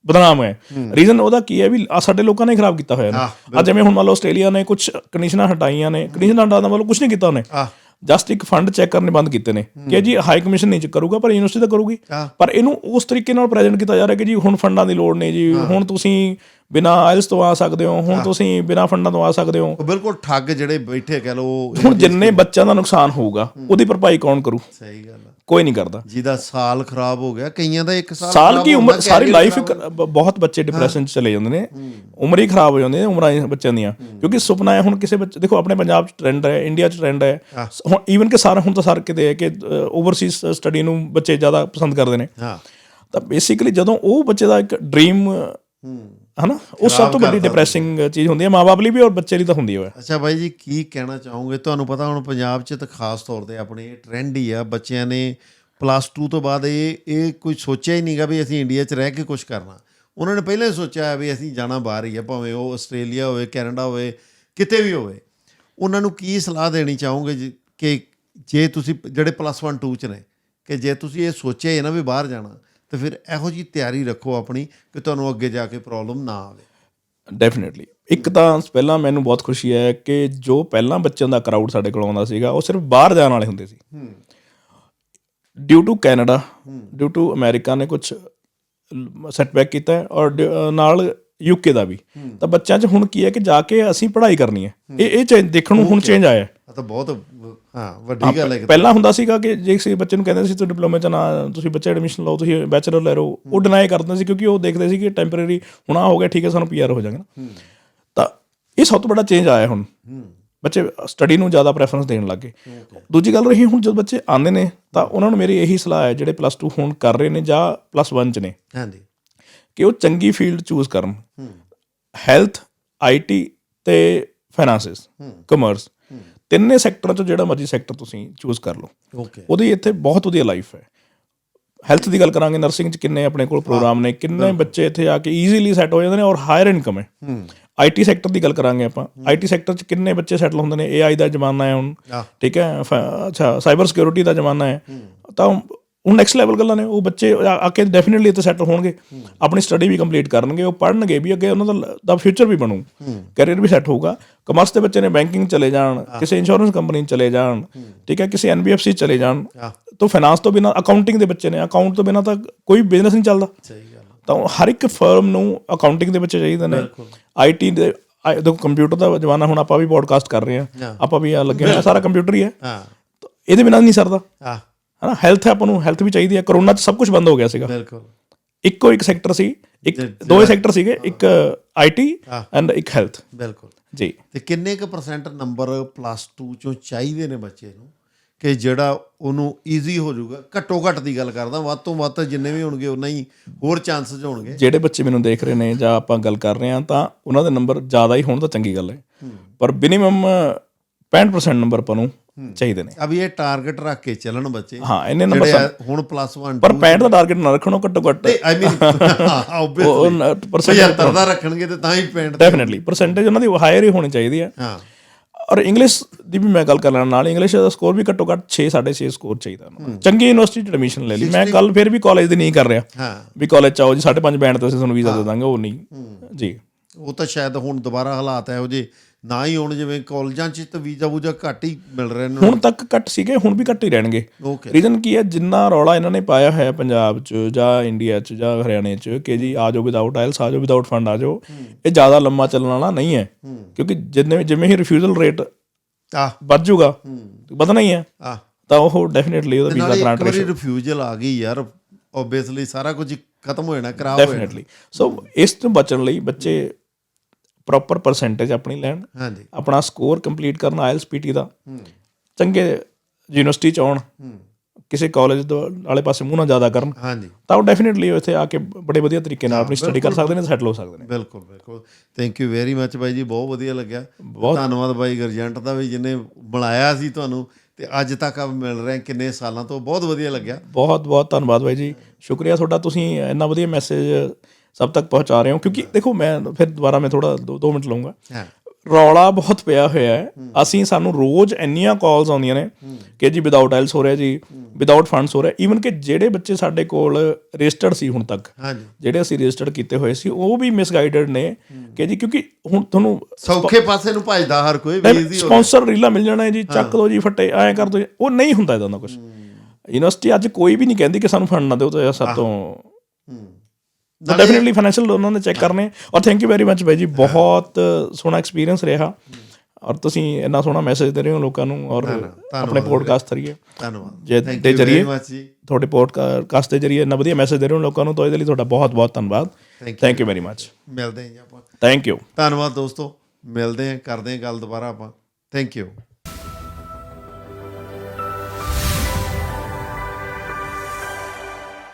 ਬਦਨਾਮ ਹੈ। ਰੀਜ਼ਨ ਉਹਦਾ ਕੀ ਹੈ ਵੀ ਆਹ ਸਾਡੇ ਲੋਕਾਂ ਨੇ ਖਰਾਬ ਕੀਤਾ ਹੋਇਆ ਹਾਂ, ਨਾ ਅੱਜ ਜਿਵੇਂ ਹੁਣ ਮੰਨ ਲਓ ਆਸਟ੍ਰੇਲੀਆ ਨੇ ਕੁਝ ਕੰਡੀਸ਼ਨਾਂ ਹਟਾਈਆਂ ਨੇ ਕੰਡੀਸ਼ਨਾਂ ਹਟਾਉਣ ਦਾ ਮਤਲਬ ਕੁਝ ਨਹੀਂ ਕੀਤਾ ਉਹਨੇ। ਜਸਟ ਇੱਕ ਫੰਡ ਚੈੱਕ ਕਰਨੇ ਬੰਦ ਕੀਤੇ ਨੇ ਕਿ ਜੀ ਹਾਈ ਕਮਿਸ਼ਨ ਨਹੀਂ ਕਰੂਗਾ ਪਰ ਯੂਨੀਵਰਸਿਟੀ ਤਾਂ ਕਰੂਗੀ। ਪਰ ਇਹਨੂੰ ਉਸ ਤਰੀਕੇ ਨਾਲ ਪ੍ਰੈਜ਼ੈਂਟ ਕੀਤਾ ਜਾ ਰਿਹਾ ਕਿ ਜੀ ਹੁਣ ਫੰਡਾਂ ਦੀ ਲੋੜ ਨਹੀਂ ਜੀ ਹੁਣ ਤੁਸੀਂ ਬਿਨਾ ਆਇਲਸ ਤੋਂ ਆ ਸਕਦੇ ਹੋ ਹੁਣ ਤੁਸੀਂ ਬਿਨਾ ਫੰਡਾਂ ਤੋਂ ਆ ਸਕਦੇ ਹੋ। ਬਿਲਕੁਲ ਠੱਗ ਜਿਹੜੇ ਬੈਠੇ ਕਹ ਲੋ ਹੁਣ ਜਿੰਨੇ ਬੱਚਿਆਂ ਦਾ ਨੁਕਸਾਨ ਹੋਊਗਾ ਉਹਦੀ ਭਰਪਾਈ ਕੌਣ ਕਰੂ? ਸਹੀ ਗੱਲ ਆ। ਕੋਈ ਨਹੀਂ ਕਰਦਾ। ਜਿਹਦਾ ਸਾਲ ਖਰਾਬ ਹੋ ਗਿਆ ਕਈਆਂ ਦਾ ਇੱਕ ਸਾਲ ਸਾਲ ਕੀ ਉਮਰ ਸਾਰੀ ਲਾਈਫ ਬਹੁਤ ਬੱਚੇ ਡਿਪਰੈਸ਼ਨ ਚ ਚਲੇ ਜਾਂਦੇ ਨੇ। ਉਮਰ ਹੀ ਖਰਾਬ ਹੋ ਜਾਂਦੀ ਹੈ ਉਮਰਾਂ ਬੱਚਿਆਂ ਦੀਆਂ। ਕਿਉਂਕਿ ਸੁਪਨਾ ਹੈ ਹੁਣ ਕਿਸੇ ਬੱਚੇ ਦੇਖੋ ਆਪਣੇ ਪੰਜਾਬ ਚ ਟ੍ਰੈਂਡ ਹੈ ਇੰਡੀਆ ਚ ਟ੍ਰੈਂਡ ਹੈ। ਹੁਣ ਈਵਨ ਕਿ ਸਾਰਾ ਹੁਣ ਤਾਂ ਸਾਰੇ ਕਿਤੇ ਹੈ ਕਿ ਓਵਰਸੀਜ਼ ਸਟੱਡੀ ਨੂੰ ਬੱਚੇ ਜ਼ਿਆਦਾ ਪਸੰਦ ਕਰਦੇ ਨੇ। ਹਾਂ। ਤਾਂ ਬੇਸਿਕਲੀ ਜਦੋਂ ਉਹ ਬੱਚੇ ਦਾ ਇੱਕ ਡ੍ਰੀਮ ਹਨਾ? ਉਹ ਸਭ ਤੋਂ ਵੱਡੀ ਡਿਪਰੈਸਿੰਗ ਚੀਜ਼ ਹੁੰਦੀ ਹੈ ਮਾਪੇ ਲਈ ਵੀ ਔਰ ਬੱਚੇ ਲਈ ਤਾਂ ਹੁੰਦੀ ਹੋਇਆ ਅੱਛਾ ਬਾਈ ਜੀ ਕੀ ਕਹਿਣਾ ਚਾਹੋਗੇ? ਤੁਹਾਨੂੰ ਪਤਾ ਹੁਣ ਪੰਜਾਬ 'ਚ ਤਾਂ ਖਾਸ ਤੌਰ ਤੇ ਆਪਣੇ ਇਹ ਟ੍ਰੈਂਡ ਹੀ ਆ ਬੱਚਿਆਂ ਨੇ ਪਲੱਸ 2 ਤੋਂ ਬਾਅਦ ਇਹ ਇਹ ਕੋਈ ਸੋਚਿਆ ਹੀ ਨਹੀਂਗਾ ਵੀ ਅਸੀਂ ਇੰਡੀਆ 'ਚ ਰਹਿ ਕੇ ਕੁਝ ਕਰਨਾ। ਉਹਨਾਂ ਨੇ ਪਹਿਲਾਂ ਹੀ ਸੋਚਿਆ ਵੀ ਅਸੀਂ ਜਾਣਾ ਬਾਹਰ ਹੀ ਆ ਭਾਵੇਂ ਉਹ ਆਸਟ੍ਰੇਲੀਆ ਹੋਵੇ ਕੈਨੇਡਾ ਹੋਵੇ ਕਿਤੇ ਵੀ ਹੋਵੇ। ਉਹਨਾਂ ਨੂੰ ਕੀ ਸਲਾਹ ਦੇਣੀ ਚਾਹੋਗੇ ਜੀ ਕਿ ਜੇ ਤੁਸੀਂ ਜਿਹੜੇ ਪਲੱਸ 1 2 'ਚ ਨੇ ਕਿ ਜੇ ਤੁਸੀਂ ਇਹ ਸੋਚਿਆ ਹੀ ਨਾ ਵੀ ਬਾਹਰ ਜਾਣਾ ਤਾਂ ਫਿਰ ਇਹੋ ਜੀ ਤਿਆਰੀ ਰੱਖੋ ਆਪਣੀ ਕਿ ਤੁਹਾਨੂੰ ਅੱਗੇ ਜਾ ਕੇ ਪ੍ਰੋਬਲਮ ਨਾ ਆਵੇ। ਡੈਫੀਨਿਟਲੀ ਇੱਕ ਤਾਂ ਪਹਿਲਾਂ ਮੈਨੂੰ ਬਹੁਤ ਖੁਸ਼ੀ ਹੈ ਕਿ ਜੋ ਪਹਿਲਾਂ ਬੱਚਿਆਂ ਦਾ ਕਰਾਊਡ ਸਾਡੇ ਕੋਲ ਆਉਂਦਾ ਸੀਗਾ ਉਹ ਸਿਰਫ ਬਾਹਰ ਜਾਣ ਵਾਲੇ ਹੁੰਦੇ ਸੀ। Due to Canada due to America ਨੇ ਕੁਝ ਸੈਟਬੈਕ ਕੀਤਾ ਹੈ ਔਰ ਨਾਲ ਯੂਕੇ ਦਾ ਵੀ। ਤਾਂ ਬੱਚਿਆਂ 'ਚ ਹੁਣ ਕੀ ਹੈ ਕਿ ਜਾ ਕੇ ਅਸੀਂ ਪੜ੍ਹਾਈ ਕਰਨੀ ਹੈ। ਇਹ ਇਹ change ਦੇਖਣ ਨੂੰ ਹੁਣ ਚੇਂਜ ਆਇਆ ਤਾਂ ਬਹੁਤ ਹਾਂ ਵੱਡੀ ਗੱਲ ਹੈ ਪਹਿਲਾਂ ਹੁੰਦਾ ਸੀਗਾ ਕਿ ਜੇ ਕਿਸੇ ਬੱਚੇ ਨੂੰ ਕਹਿੰਦੇ ਸੀ ਤੁਸੀਂ ਡਿਪਲੋਮਾ ਚ ਨਾ ਤੁਸੀਂ ਬੱਚੇ ਐਡਮਿਸ਼ਨ ਲਓ ਤੁਸੀਂ ਬੈਚਲਰ ਲੈ ਲਓ ਉਹ ਡਿਨਾਈ ਕਰ ਦਿੰਦੇ ਸੀ ਕਿਉਂਕਿ ਉਹ ਦੇਖਦੇ ਸੀ ਕਿ ਟੈਂਪਰੇਰੀ ਹੁਣ ਆ ਹੋ ਗਿਆ ਠੀਕ ਹੈ ਸਾਨੂੰ ਪੀਆਰ ਹੋ ਜਾਏਗਾ ਨਾ। ਤਾਂ ਇਹ ਸਭ ਤੋਂ ਵੱਡਾ ਚੇਂਜ ਆਇਆ ਹੁਣ। ਬੱਚੇ ਸਟੱਡੀ ਨੂੰ ਜ਼ਿਆਦਾ ਪ੍ਰੈਫਰੈਂਸ ਦੇਣ ਲੱਗੇ ਦੂਜੀ ਗੱਲ ਰਹੀ ਹੁਣ ਜਦ ਬੱਚੇ ਆਉਂਦੇ ਨੇ ਤਾਂ ਉਹਨਾਂ ਨੂੰ ਮੇਰੀ ਇਹੀ ਸਲਾਹ ਹੈ ਜਿਹੜੇ ਪਲੱਸ 2 ਹੁਣ ਕਰ ਰਹੇ ਨੇ ਜਾਂ ਪਲੱਸ 1 ਚ ਨੇ। ਹਾਂਜੀ। ਕਿ ਉਹ ਚੰਗੀ ਫੀਲਡ ਚੂਜ਼ ਕਰਨ। ਹੈਲਥ ਆਈਟੀ ਤੇ ਫਾਈਨਾਂਸਿਸ ਕਮਰਸ ਤਿੰਨੇ ਸੈਕਟਰਾਂ ਚੋਂ ਜਿਹੜਾ ਮਰਜ਼ੀ ਸੈਕਟਰ ਤੁਸੀਂ ਚੂਜ਼ ਕਰ ਲਓ। ਓਕੇ ਉਹਦੀ ਇੱਥੇ ਬਹੁਤ ਵਧੀਆ ਲਾਈਫ ਹੈ। ਹੈਲਥ ਦੀ ਗੱਲ ਕਰਾਂਗੇ ਨਰਸਿੰਗ ਚ ਕਿੰਨੇ ਆਪਣੇ ਕੋਲ ਪ੍ਰੋਗਰਾਮ ਨੇ ਕਿੰਨੇ ਬੱਚੇ ਇੱਥੇ ਆ ਕੇ ਈਜ਼ੀਲੀ ਸੈੱਟ ਹੋ ਜਾਂਦੇ ਨੇ ਔਰ ਹਾਇਰ ਇਨਕਮ ਹੈ। ਆਈਟੀ ਸੈਕਟਰ ਦੀ ਗੱਲ ਕਰਾਂਗੇ ਆਪਾਂ। ਆਈਟੀ ਸੈਕਟਰ ਚ ਕਿੰਨੇ ਬੱਚੇ ਸੈਟਲ ਹੁੰਦੇ ਨੇ ਏਆਈ ਦਾ ਜ਼ਮਾਨਾ ਹੈ ਹੁਣ। ਠੀਕ ਹੈ ਅੱਛਾ ਸਾਈਬਰ ਸਿਕਿਉਰਿਟੀ ਦਾ ਜ਼ਮਾਨਾ ਹੈ। ਤਾਂ ਹੁਣ ਨੈਕਸਟ ਲੈਵਲ ਗੱਲਾਂ ਨੇ ਉਹ ਬੱਚੇ ਆ ਆ ਕੇ ਡੈਫੀਨਿਟਲੀ ਇੱਥੇ ਸੈਟਲ ਹੋਣਗੇ। ਆਪਣੀ ਸਟੱਡੀ ਵੀ ਕੰਪਲੀਟ ਕਰਨਗੇ ਉਹ ਪੜ੍ਹਨਗੇ ਵੀ ਅੱਗੇ ਉਹਨਾਂ ਦਾ ਦਾ ਫਿਊਚਰ ਵੀ ਬਣੂ। ਕੈਰੀਅਰ ਵੀ ਸੈੱਟ ਹੋਊਗਾ। ਕਮਰਸ ਦੇ ਬੱਚੇ ਨੇ ਬੈਂਕਿੰਗ ਚਲੇ ਜਾਣ ਕਿਸੇ ਇੰਸ਼ੋਰੈਂਸ ਕੰਪਨੀ ਚਲੇ ਜਾਣ ਠੀਕ ਹੈ ਕਿਸੇ ਐਨਬੀਐਫਸੀ ਚਲੇ ਜਾਣ। ਤਾਂ ਫਾਈਨਾਂਸ ਤੋਂ ਬਿਨਾ ਅਕਾਊਂਟਿੰਗ ਦੇ ਬੱਚੇ ਨੇ ਅਕਾਊਂਟ ਤੋਂ ਬਿਨਾ ਤਾਂ ਕੋਈ ਬਿਜ਼ਨਸ ਨਹੀਂ ਚੱਲਦਾ। ਸਹੀ ਗੱਲ ਤਾਂ ਹਰ ਇੱਕ ਫਰਮ ਨੂੰ ਅਕਾਊਂਟਿੰਗ ਦੇ ਬੱਚੇ ਚਾਹੀਦੇ ਨੇ। ਆਈਟੀ ਦੇ ਦੇਖੋ ਕੰਪਿਊਟਰ ਦਾ ਜ਼ਮਾਨਾ ਹੁਣ ਆਪਾਂ ਵੀ ਪੋਡਕਾਸਟ ਕਰ ਰਹੇ ਹਾਂ। ਹਾਂ। ਆਪਾਂ ਵੀ ਆ ਲੱਗੇ ਹਾਂ ਸਾਰਾ ਕੰਪਿਊਟਰ ਹੀ ਹੈ। ਹਾਂ। ਇਹਦੇ ਬਿਨਾਂ ਨਹੀਂ ਸਰਦਾ। ਆ ਹਨਾ? ਹੈਲਥ ਆਪਾਂ ਨੂੰ ਹੈਲਥ ਵੀ ਚਾਹੀਦੀ ਹੈ। ਕਰੋਨਾ 'ਚ ਸਭ ਕੁਝ ਬੰਦ ਹੋ ਗਿਆ ਸੀਗਾ। ਬਿਲਕੁਲ। ਇੱਕੋ ਇੱਕ ਸੈਕਟਰ ਸੀ ਇੱਕ ਦੋ ਸੈਕਟਰ ਸੀਗੇ ਇੱਕ ਆਈਟੀ। ਐਂਡ ਇੱਕ ਹੈਲਥ ਬਿਲਕੁਲ। ਜੀ। ਤੇ ਕਿੰਨੇ ਕੁ ਪਰਸੈਂਟ ਨੰਬਰ ਪਲੱਸ 2 ਚੋਂ ਚਾਹੀਦੇ ਨੇ ਬੱਚੇ ਨੂੰ? ਕਿ ਜਿਹੜਾ ਉਹਨੂੰ ਈਜ਼ੀ ਹੋ ਜਾਊਗਾ। ਘੱਟੋ ਘੱਟ ਦੀ ਗੱਲ ਕਰਦਾ ਵੱਧ ਤੋਂ ਵੱਧ ਜਿੰਨੇ ਵੀ ਹੋਣਗੇ ਉਨਾ ਹੀ ਹੋਰ ਚਾਂਸਸ ਹੋਣਗੇ। ਜਿਹੜੇ ਬੱਚੇ ਮੈਨੂੰ ਦੇਖ ਰਹੇ ਨੇ ਜਾਂ ਆਪਾਂ ਗੱਲ ਕਰ ਰਹੇ ਹਾਂ ਤਾਂ ਉਹਨਾਂ ਦੇ ਨੰਬਰ ਜ਼ਿਆਦਾ ਹੀ ਹੋਣ ਤਾਂ ਚੰਗੀ ਗੱਲ ਹੈ। ਪਰ ਮਿਨੀਮਮ 65% ਨੰਬਰ ਆਪਾਂ ਨੂੰ ਚਾਹੀਦੇ ਨੇ। ਅਭੀ ਇਹ ਟਾਰਗੇਟ ਰੱਖ ਕੇ ਚੱਲਣ ਬੱਚੇ। ਹਾਂ ਇੰਨੇ ਨੰਬਰ ਹੁਣ ਪਲੱਸ 1 ਪਰ 65 ਦਾ ਟਾਰਗੇਟ ਨਾ ਰੱਖਣੋ ਘੱਟੋ ਘੱਟ। ਆਈ ਮੀਨ ਆਬਵੀਅਸਲੀ ਪਰਸੈਂਟੇਜ 75 ਦਾ ਰੱਖਣਗੇ ਤੇ ਤਾਂ ਹੀ 65 ਡੈਫੀਨਿਟਲੀ ਪਰਸੈਂਟੇਜ ਉਹਨਾਂ ਦੀ ਹਾਇਰ ਹੀ ਹੋਣੀ ਚਾਹੀਦੀ ਹੈ। ਹਾਂ। ਔਰ ਇੰਗਲਿਸ਼ ਦੀ ਵੀ ਮੈਂ ਗੱਲ ਕਰ ਲੈਣ ਨਾਲ ਇੰਗਲਿਸ਼ ਦਾ ਸਕੋਰ ਵੀ ਘੱਟੋ ਘੱਟ 6 6.5 ਸਕੋਰ ਚਾਹੀਦਾ ਉਹਨਾਂ ਨੂੰ। ਚੰਗੀ ਯੂਨੀਵਰਸਿਟੀ ਚ ਐਡਮਿਸ਼ਨ ਲੈ ਲਈ। ਮੈਂ ਕੱਲ ਫਿਰ ਵੀ ਕਾਲਜ ਦੀ ਨਹੀਂ ਕਰ ਰਿਹਾ। ਹਾਂ। ਵੀ ਕਾਲਜ ਚ ਆਓ ਜੀ 5.5 ਬੈਂਡ ਤੇ ਅਸੀਂ ਤੁਹਾਨੂੰ ਵੀਜ਼ਾ ਦੇ ਦਾਂਗੇ ਉਹ ਨਹੀਂ। ਜੀ। ਉਹ ਤਾਂ ਸ਼ਾਇਦ ਹੁਣ ਦੁਬਾਰਾ ਹਾਲਾਤ ਇਹੋ ਜੇ ਨਾ ਹੀ ਹੋਣ ਜਿਵੇਂ ਕਾਲਜਾਂ 'ਚ ਤਾਂ ਵੀਜ਼ਾ ਵੂਜਾ ਘੱਟ ਹੀ ਮਿਲ ਰਹੇ ਨੇ। ਹੁਣ ਤੱਕ ਘੱਟ ਸੀਗੇ ਹੁਣ ਵੀ ਘੱਟ ਹੀ ਰਹਿਣਗੇ। ਰੀਜ਼ਨ ਕੀ ਹੈ ਜਿੰਨਾ ਰੌਲਾ ਇਹਨਾਂ ਨੇ ਪਾਇਆ ਹੋਇਆ ਪੰਜਾਬ 'ਚ ਜਾਂ ਇੰਡੀਆ 'ਚ ਜਾਂ ਹਰਿਆਣੇ 'ਚ ਕਿ ਜੀ ਆ ਜਾਓ ਵਿਦਆਊਟ ਆਇਲਸ ਆ ਜਾਓ ਵਿਦਆਊਟ ਫੰਡ ਆ ਜਾਓ ਇਹ ਜ਼ਿਆਦਾ ਲੰਮਾ ਚੱਲਣ ਵਾਲਾ ਨਹੀਂ ਹੈ। ਕਿਉਂਕਿ ਜਿੰਨੇ ਜਿਵੇਂ ਹੀ ਰਿਫਿਊਜ਼ਲ ਰੇਟ ਆ ਵੱਧ ਜਾਊਗਾ ਵਧਣਾ ਹੀ ਹੈ। ਤਾਂ ਉਹ ਡੈਫੀਨਿਟਲੀ ਉਹਦਾ ਵੀਜ਼ਾ ਗ੍ਰਾਂਟ ਵਾਰੀ ਰਿਫਿਊਜ਼ਲ ਆ ਗਈ ਯਾਰ ਆਬਵੀਅਸਲੀ ਸਾਰਾ ਕੁਝ ਖਤਮ ਹੋ ਜਾਣਾ ਜਾਣਾ। ਡੈਫੀਨਿਟਲੀ ਸੋ ਇਸ ਤੋਂ ਬਚਣ ਲਈ ਬੱਚੇ ਪ੍ਰੋਪਰ ਪਰਸੈਂਟੇਜ ਆਪਣੀ ਲੈਣ। ਹਾਂਜੀ। ਆਪਣਾ ਸਕੋਰ ਕੰਪਲੀਟ ਕਰਨ ਆਇਲਸ ਪੀਟੀ ਦਾ। ਚੰਗੇ ਯੂਨੀਵਰਸਿਟੀ ਚ ਆਉਣ। ਕਿਸੇ ਕਾਲਜ ਵਾਲੇ ਪਾਸੇ ਮੂੰਹ ਨਾ ਜ਼ਿਆਦਾ ਕਰਨ। ਹਾਂਜੀ। ਤਾਂ ਉਹ ਡੈਫੀਨਿਟਲੀ ਇੱਥੇ ਆ ਕੇ ਬੜੇ ਵਧੀਆ ਤਰੀਕੇ ਨਾਲ ਆਪਣੀ ਸਟੱਡੀ ਕਰ ਸਕਦੇ ਨੇ ਸੈਟਲ ਹੋ ਸਕਦੇ ਨੇ। ਬਿਲਕੁਲ ਬਿਲਕੁਲ। ਥੈਂਕ ਯੂ ਵੈਰੀ ਮੱਚ ਬਾਈ ਜੀ ਬਹੁਤ ਵਧੀਆ ਲੱਗਿਆ। ਧੰਨਵਾਦ ਬਾਈ ਗਰਜੰਟ ਦਾ ਵੀ ਜਿਹਨੇ ਬਣਾਇਆ ਸੀ ਤੁਹਾਨੂੰ ਤੇ ਅੱਜ ਤੱਕ ਆ ਮਿਲ ਰਹੇ ਕਿੰਨੇ ਸਾਲਾਂ ਤੋਂ। ਬਹੁਤ ਵਧੀਆ ਲੱਗਿਆ। ਬਹੁਤ ਬਹੁਤ ਧੰਨਵਾਦ ਬਾਈ ਜੀ। ਸ਼ੁਕਰੀਆ ਤੁਹਾਡਾ ਤੁਸੀਂ ਇੰਨਾ ਵਧੀਆ ਮੈਸੇਜ ਸਭ ਤੱਕ ਪਹੁੰਚਾ ਰਹੇ ਹੋ। ਕਿਉਂਕਿ ਦੇਖੋ ਮੈਂ ਫਿਰ ਦੁਬਾਰਾ ਮੈਂ ਥੋੜਾ 2 ਮਿੰਟ ਲਵਾਂਗਾ ਹਾਂ। ਰੌਲਾ ਬਹੁਤ ਪਿਆ ਹੋਇਆ ਹੈ। ਅਸੀਂ ਸਾਨੂੰ ਰੋਜ਼ ਇੰਨੀਆਂ ਕਾਲਸ ਆਉਂਦੀਆਂ ਨੇ ਕਿ ਜੀ ਵਿਦਆਊਟ ਆਇਲਸ ਹੋ ਰਿਹਾ ਜੀ ਵਿਦਆਊਟ ਫੰਡਸ ਹੋ ਰਿਹਾ। ਈਵਨ ਕਿ ਜਿਹੜੇ ਬੱਚੇ ਸਾਡੇ ਕੋਲ ਰਜਿਸਟਰਡ ਸੀ ਹੁਣ ਤੱਕ ਜਿਹੜੇ ਅਸੀਂ ਰਜਿਸਟਰਡ ਕੀਤੇ ਹੋਏ ਸੀ ਉਹ ਵੀ ਮਿਸਗਾਈਡਡ ਨੇ ਕਿ ਜੀ ਕਿਉਂਕਿ ਹੁਣ ਤੁਹਾਨੂੰ ਸੌਖੇ ਪਾਸੇ ਨੂੰ ਭਜਦਾ ਹਰ ਕੋਈ ਵੀ ਈਜ਼ੀ ਹੋ ਸਪਾਂਸਰ ਰੀਲਾ ਮਿਲ ਜਾਣਾ ਹੈ ਜੀ ਚੱਕ ਦੋ ਜੀ ਫੱਟੇ ਐਂ ਕਰ ਦੋ। ਉਹ ਨਹੀਂ ਹੁੰਦਾ ਇਦਾਂ ਦਾ ਕੁਝ ਯੂਨੀਵਰਸਿਟੀ ਅੱਜ ਕੋਈ ਵੀ ਨਹੀਂ ਕਹਿੰਦੀ ਕਿ ਸਾਨੂੰ ਫੰਡ ਨਾ ਦਿਓ ਤਾਂ ਸਭ ਤੋਂ ਤਾਂ ਡੈਫੀਨਿਟਲੀ ਫਾਈਨੈਂਸ਼ੀਅਲ ਉਹਨਾਂ ਨੇ ਚੈੱਕ ਕਰਨੇ। ਔਰ ਥੈਂਕ ਯੂ ਵੈਰੀ ਮੱਚ ਬਾਈ ਜੀ ਬਹੁਤ ਸੋਹਣਾ ਐਕਸਪੀਰੀਅੰਸ ਰਿਹਾ। ਔਰ ਤੁਸੀਂ ਇੰਨਾ ਸੋਹਣਾ ਮੈਸੇਜ ਦੇ ਰਹੇ ਹੋ ਲੋਕਾਂ ਨੂੰ ਔਰ ਆਪਣੇ ਪੋਡਕਾਸਟ ਥਰੀਏ ਧੰਨਵਾਦ। ਦੇ ਜਰੀਏ ਤੁਹਾਡੇ ਪੋਡਕਾਸਟ ਦੇ ਜਰੀਏ ਇੰਨਾ ਵਧੀਆ ਮੈਸੇਜ ਦੇ ਰਹੇ ਹੋ ਲੋਕਾਂ ਨੂੰ ਤਾਂ ਇਹਦੇ ਲਈ ਤੁਹਾਡਾ ਬਹੁਤ ਬਹੁਤ ਧੰਨਵਾਦ। ਥੈਂਕ ਯੂ ਵੈਰੀ ਮੱਚ ਮਿਲਦੇ ਹਾਂ ਆਪਾਂ। ਥੈਂਕ ਯੂ ਧੰਨਵਾਦ ਦੋਸਤੋ। ਮਿਲਦੇ ਹਾਂ ਕਰਦੇ ਹਾਂ ਗੱਲ ਦੁਬਾਰਾ ਆਪਾਂ। Thank you